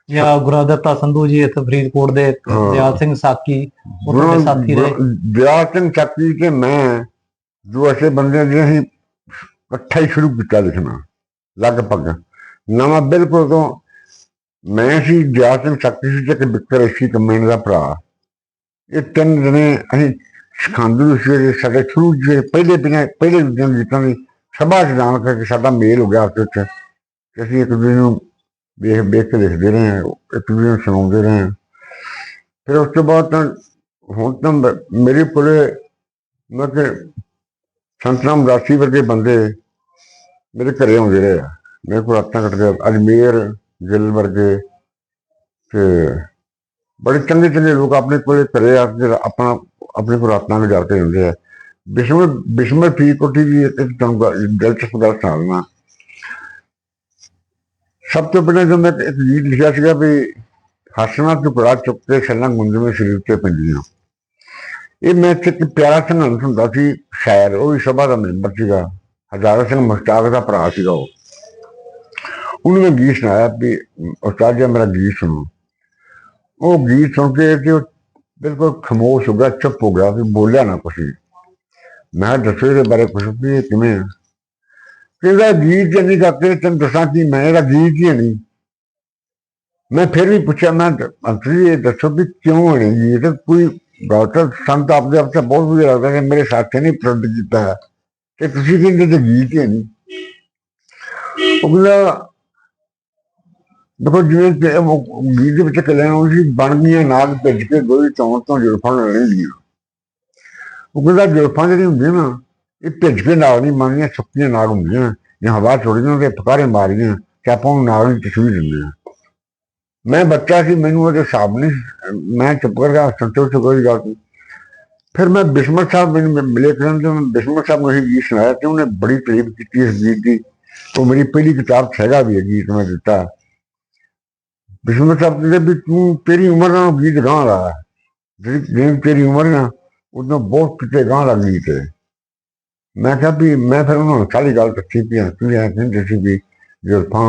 ਜਾਂ ਗੁਰਦੱਤਾ ਸੰਧੂ ਜੀ ਇੱਥੇ ਫਰੀਦਕੋਟ ਦੇ। ਦਿਆਲ ਸਿੰਘ ਸਾਕੀ ਉਹ ਤੁਹਾਡੇ ਸਾਥੀ ਰਹੇ? ਦਿਆਲ ਸਿੰਘ ਚੱਕੀ ਤੇ ਮੈਂ ਦੋ ਐਸੇ ਬੰਦੇ ਜਿਹੜੇ ਅਸੀਂ ਇਕੱਠਾ ਹੀ ਸ਼ੁਰੂ ਕੀਤਾ ਲਿਖਣਾ ਲਗਭਗ। ਨਵਾਂ ਬਿਲਕੁਲ ਤੋਂ ਮੈਂ ਸੀ ਦਿਆਲ ਸਿੰਘ ਸੀ ਤੇ ਬਿਕਰ ਬਿੱਕਰ ਸੀ ਕਮੇਨ ਦਾ ਭਰਾ। ਇਹ ਤਿੰਨ ਜਣੇ ਅਸੀਂ ਸਿਖਾਂਦੂ ਸੀ ਸਾਡੇ ਸ਼ੁਰੂ ਜਿਹੜੇ ਪਹਿਲੇ ਦਿਨ ਪਹਿਲੇ ਦਿਨ ਜਿੱਤਾਂ ਦੀ ਸਭਾ ਚ ਜਾਣ ਕਰਕੇ ਸਾਡਾ ਮੇਲ ਹੋ ਗਿਆ ਆਪਸ ਵਿੱਚ ਅਸੀਂ ਇੱਕ ਦੂਜੇ ਨੂੰ ਵੇਖ ਵੇਖ ਕੇ ਲਿਖਦੇ ਰਹੇ ਹਾਂ, ਇੱਕ ਦੂਜੇ ਨੂੰ ਸੁਣਾਉਂਦੇ ਰਹੇ ਹਾਂ। ਫਿਰ ਉਸ ਤੋਂ ਬਾਅਦ ਤਾਂ ਹੁਣ ਤਾਂ ਮੇਰੇ ਕੋਲੇ ਮੈਂ ਕਿ ਸੰਤਰਾਮ ਰਾਸੀ ਵਰਗੇ ਬੰਦੇ ਮੇਰੇ ਘਰੇ ਆਉਂਦੇ ਰਹੇ ਆ। ਮੇਰੇ ਕੋਲ ਰਾਤਾਂ ਕੱਟ ਗਏ ਅਜਮੇਰ ਗਿੱਲ ਵਰਗੇ ਤੇ ਬੜੇ ਚੰਗੇ ਚੰਗੇ ਲੋਕ ਆਪਣੇ ਕੋਲੇ ਘਰੇ ਆ ਕੇ ਆਪਣਾ, ਆਪਣੇ ਕੋਲ ਰਾਤਾਂ ਗੁਜ਼ਾਰ ਕੇ ਹੁੰਦੇ ਆ। ਬਿਸ਼ਮਰ ਬਿਸ਼ਮਰ ਫਰੀਦਕੋਟੀ ਦੀ ਇੱਕ ਤੁਹਾਨੂੰ ਗੱਲ- ਦਿਲਚਸਪ ਗੱਲ ਸੁਣਾਉਣਾ। ਸਭ ਤੋਂ ਪਹਿਲਾਂ ਜਦੋਂ ਮੈਂ ਇੱਕ ਗੀਤ ਲਿਖਿਆ ਸੀਗਾ ਵੀ ਹਸਣਾ ਟੁਕੜਾ ਚੁੱਕ ਕੇ ਛੱਲਾਂ ਗੁੰਜਵੇਂ ਸਰੀਰ ਤੇ ਪੈਂਦੀਆਂ। ਇਹ ਮੈਂ ਇੱਕ ਇੱਕ ਪਿਆਰਾ ਸੰਘਰਸ਼ ਹੁੰਦਾ ਸੀ, ਸ਼ਾਇਰ, ਉਹ ਵੀ ਸਭਾ ਦਾ ਮੈਂਬਰ ਸੀਗਾ, ਹਜ਼ਾਰਾ ਸਿੰਘ ਮੁਸ਼ਤਾਕ ਦਾ ਭਰਾ ਸੀਗਾ ਉਹ। ਉਹਨੇ ਮੈਂ ਗੀਤ ਸੁਣਾਇਆ ਵੀ ਉਸਤਾਦ ਜੀ ਮੇਰਾ ਗੀਤ ਸੁਣੋ ਉਹ ਗੀਤ ਸੁਣ ਕੇ ਕਿ ਉਹ ਬਿਲਕੁਲ ਖਾਮੋਸ਼ ਹੋ ਗਿਆ ਚੁੱਪ ਹੋ ਗਿਆ ਵੀ ਬੋਲਿਆ ਨਾ ਕੁਛ ਵੀ। ਮੈਂ ਕਿਹਾ ਦੱਸੋ ਇਹਦੇ ਬਾਰੇ ਕੁਛ ਵੀ ਇਹ ਕਿਵੇਂ ਆ ਕਹਿੰਦਾ ਗੀਤ ਜੇ ਨਹੀਂ ਕਰਦੇ ਤੈਨੂੰ ਦੱਸਾਂ ਕਿ ਮੈਂ ਇਹਦਾ ਗੀਤ ਹੀ ਨਹੀਂ ਮੈਂ ਫਿਰ ਵੀ ਪੁੱਛਿਆ ਮੈਂ ਅੰਤਰੀ ਇਹ ਦੱਸੋ ਵੀ ਕਿਉਂ ਨਹੀਂ ਇਹ ਤਾਂ ਕੋਈ ਡਾਕਟਰ ਸੰਤ ਆਪਦੇ ਆਪ ਤੇ ਬਹੁਤ ਵਧੀਆ ਲੱਗਦਾ ਕਿ ਮੇਰੇ ਸਾਥੀ ਨੇ ਪ੍ਰੰਟ ਕੀਤਾ ਹੈ ਤੇ ਤੁਸੀਂ ਕਹਿੰਦੇ ਤੇ ਗੀਤ ਹੀ ਨਹੀਂ ਉਹ ਕਹਿੰਦਾ ਦੇਖੋ ਜਿਵੇਂ ਕਿ ਉਹ ਗੀਤ ਦੇ ਵਿੱਚ ਕਲਿਆਂ ਉਹ ਸੀ ਬਣ ਗਈਆਂ ਨਾਗ ਭਿੱਜ ਕੇ ਗੋਈ ਚੌਂ ਤੋਂ ਜੁਲਫਾਂ ਲੈ ਲੈਂਦੀਆਂ ਉਹ ਕਹਿੰਦਾ ਜੁਲਫਾਂ ਜਿਹੜੀ ਹੁੰਦੀਆਂ ਨਾ, ਇਹ ਭਿੱਜ ਕੇ ਨਾਗ ਨਹੀਂ ਬਣਦੀਆਂ, ਸੁੱਕੀਆਂ ਨਾਗ ਹੁੰਦੀਆਂ। ਜੇ ਹਵਾ ਛੋੜੀਆਂ ਤੇ ਫਕਾਰੇ ਮਾਰੀਆਂ, ਤੇ ਆਪਾਂ ਨੂੰ ਨਾਗ ਨੂੰ ਤਸਵੀਰ ਦਿੰਦੇ ਆ ਮੈਂ ਬੱਚਾ ਸੀ, ਮੈਨੂੰ ਉਹਦੇ ਹਿਸਾਬ ਨਹੀਂ ਮੈਂ ਚੁੱਪ ਕਰ ਗਿਆ ਸੰਤੋਸ਼ ਕੋਈ ਗੱਲ ਨਹੀਂ। ਫਿਰ ਮੈਂ ਬਿਸ਼ਮਰ ਸਾਹਿਬ ਮੈਨੂੰ ਮਿ- ਮਿਲੇ ਕਰਨ ਤੇ ਮੈਂ ਬਿਸ਼ਮਰ ਸਾਹਿਬ ਨੂੰ ਇਹ ਗੀਤ ਸੁਣਾਇਆ, ਤੇ ਉਹਨੇ ਬੜੀ ਤਾਰੀਫ ਕੀਤੀ ਇਸ ਗੀਤ ਦੀ। ਉਹ ਮੇਰੀ ਪਹਿਲੀ ਕਿਤਾਬ 'ਚ ਹੈਗਾ ਵੀ ਇਹ ਸਾਹਿਬ ਕਹਿੰਦੇ ਵੀ ਤੂੰ ਤੇਰੀ ਉਮਰ ਨਾਲ ਗੀਤ ਗਾਉਣ ਲਾ। ਜਿਹੜੀ ਜਿਹੜੀ ਤੇਰੀ ਉਮਰ ਨਾ ਉਦੋਂ ਬਹੁਤ ਕਿਤੇ ਗਾਉਣ ਲੱਗ ਗਈ ਤੇ ਮੈਂ ਕਿਹਾ ਵੀ ਮੈਂ ਫਿਰ ਉਹਨਾਂ ਨੂੰ ਸਾਰੀ ਗੱਲ ਦੱਸੀ ਵੀ ਤੂੰ ਇਹ ਕਹਿੰਦੇ ਸੀ ਵੀ ਜੁਲਫਾਂ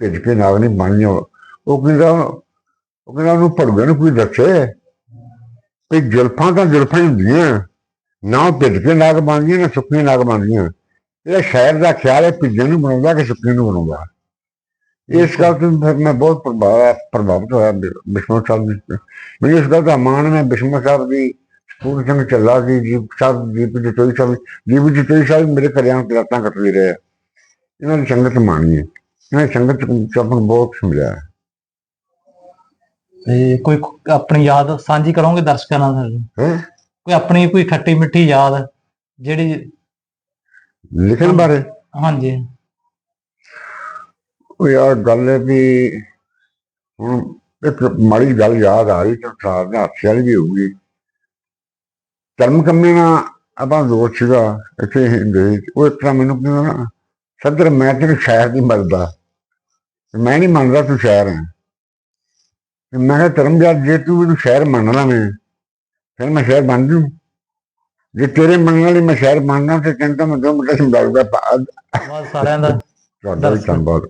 ਭਿੱਜ ਕੇ ਨਾਗ ਨਹੀਂ ਬਣੀਆਂ। ਉਹ ਕਹਿੰਦਾ ਉਹ ਕਹਿੰਦਾ ਉਹਨੂੰ ਪੜੂਗਾ ਨੂੰ ਕੋਈ ਦੱਸੇ ਵੀ ਜੁਲਫਾਂ ਤਾਂ ਜੁਲਫਾਂ ਹੀ ਹੁੰਦੀਆਂ। ਨਾ ਉਹ ਭਿੱਜ ਕੇ ਨਾਗ ਬਣਦੀਆਂ, ਨਾ ਸੁੱਕੀਆਂ ਨਾਗ ਬਣਦੀਆਂ। ਇਹ ਸ਼ਾਇਰ ਦਾ ਖਿਆਲ ਹੈ, ਭਿੱਜਣ ਨੂੰ ਬਣਾਉਂਦਾ ਕਿ ਸੁੱਕੀਆਂ ਨੂੰ ਬਣਾਉਂਦਾ। ਇਸ ਗੱਲ ਤੋਂ ਫਿਰ ਮੈਂ ਬਹੁਤ ਪ੍ਰਭਾਵ ਪ੍ਰਭਾਵਿਤ ਹੋਇਆ ਬਿਸ਼ਮਾ ਸਾਹਿਬ ਦੀ ਮੈਨੂੰ ਇਸ ਗੱਲ ਦਾ ਮਾਣ ਹੈ ਬਿਸ਼ਮਾ ਸਾਹਿਬ ਦੀ ਪੂਰੀ ਸਿੰਘ ਚੱਲਾ ਦੀ ਜੀ ਸਾਹਿਬ ਦੀਪ ਜੀ ਤੋਈ ਸਾਹਿਬ ਦੀਪ ਜੀ ਤੋਈ ਸਾਹਿਬ ਮੇਰੇ ਘਰੇ ਆਉਂ ਕੇ ਰਾਤਾਂ ਕੱਟਦੇ ਰਹੇ ਆ। ਇਹਨਾਂ ਦੀ ਸੰਗਤ ਮਾਣੀ ਹੈ। ਇਹਨਾਂ ਦੀ ਸੰਗਤ ਚ ਨੂੰ ਬਹੁਤ ਹੈ। ਤੇ ਕੋਈ ਆਪਣੀ ਯਾਦ ਸਾਂਝੀ ਕਰੋਗੇ ਦਰਸ਼ਕਾਂ ਨਾਲ? ਹੈਂ? ਕੋਈ ਆਪਣੀ ਕੋਈ ਖੱਟੀ ਮਿੱਠੀ ਯਾਦ ਜਿਹੜੀ ਲਿਖਣ ਬਾਰੇ? ਹਾਂਜੀ। ਉਹ ਯਾਰ ਗੱਲ ਹੈ ਵੀ ਹੁਣ ਇੱਕ ਮਾੜੀ ਗੱਲ ਯਾਦ ਆ ਰਹੀ ਤੇ ਸਾਰ ਦਾ ਹਾਸੇ ਵਾਲੀ ਵੀ ਹੋਊਗੀ ਧਰਮ ਕੰਮੇ ਨਾਲ ਆਪਾਂ ਦੋਸਤ ਸੀਗਾ ਇੱਥੇ ਹਿੰਦੇ ਉਹ ਇੱਕ ਤਰ੍ਹਾਂ ਮੈਨੂੰ ਕਹਿੰਦਾ ਨਾ ਸਦਰ ਮੈਂ ਤੈਨੂੰ ਸ਼ਾਇਰ ਨਹੀਂ ਮੰਨਦਾ। ਤੇ ਮੈਂ ਨਹੀਂ ਮੰਨਦਾ ਤੂੰ ਸ਼ਾਇਰ ਹੈ। ਮੈਂ ਕਿਹਾ ਧਰਮਜਾਤ ਜੇ ਤੂੰ ਮੈਨੂੰ ਸ਼ਾਇਰ ਮੰਨਣਾ ਮੈਂ ਫਿਰ ਮੈਂ ਸ਼ਾਇਰ ਬਣ ਜੂ। ਜੇ ਤੇਰੇ ਮੰਨਣ ਵਾਲੀ ਮੈਂ ਸ਼ਾਇਰ ਮੰਨਣਾ ਤੇ ਕਹਿੰਦਾ ਮੈਂ ਦੋ ਮਿੰਟਾਂ ਬਹੁਤ ਸਾਰਿਆਂ ਦਾ ਤੁਹਾਡਾ ਵੀ ਧੰਨਵਾਦ।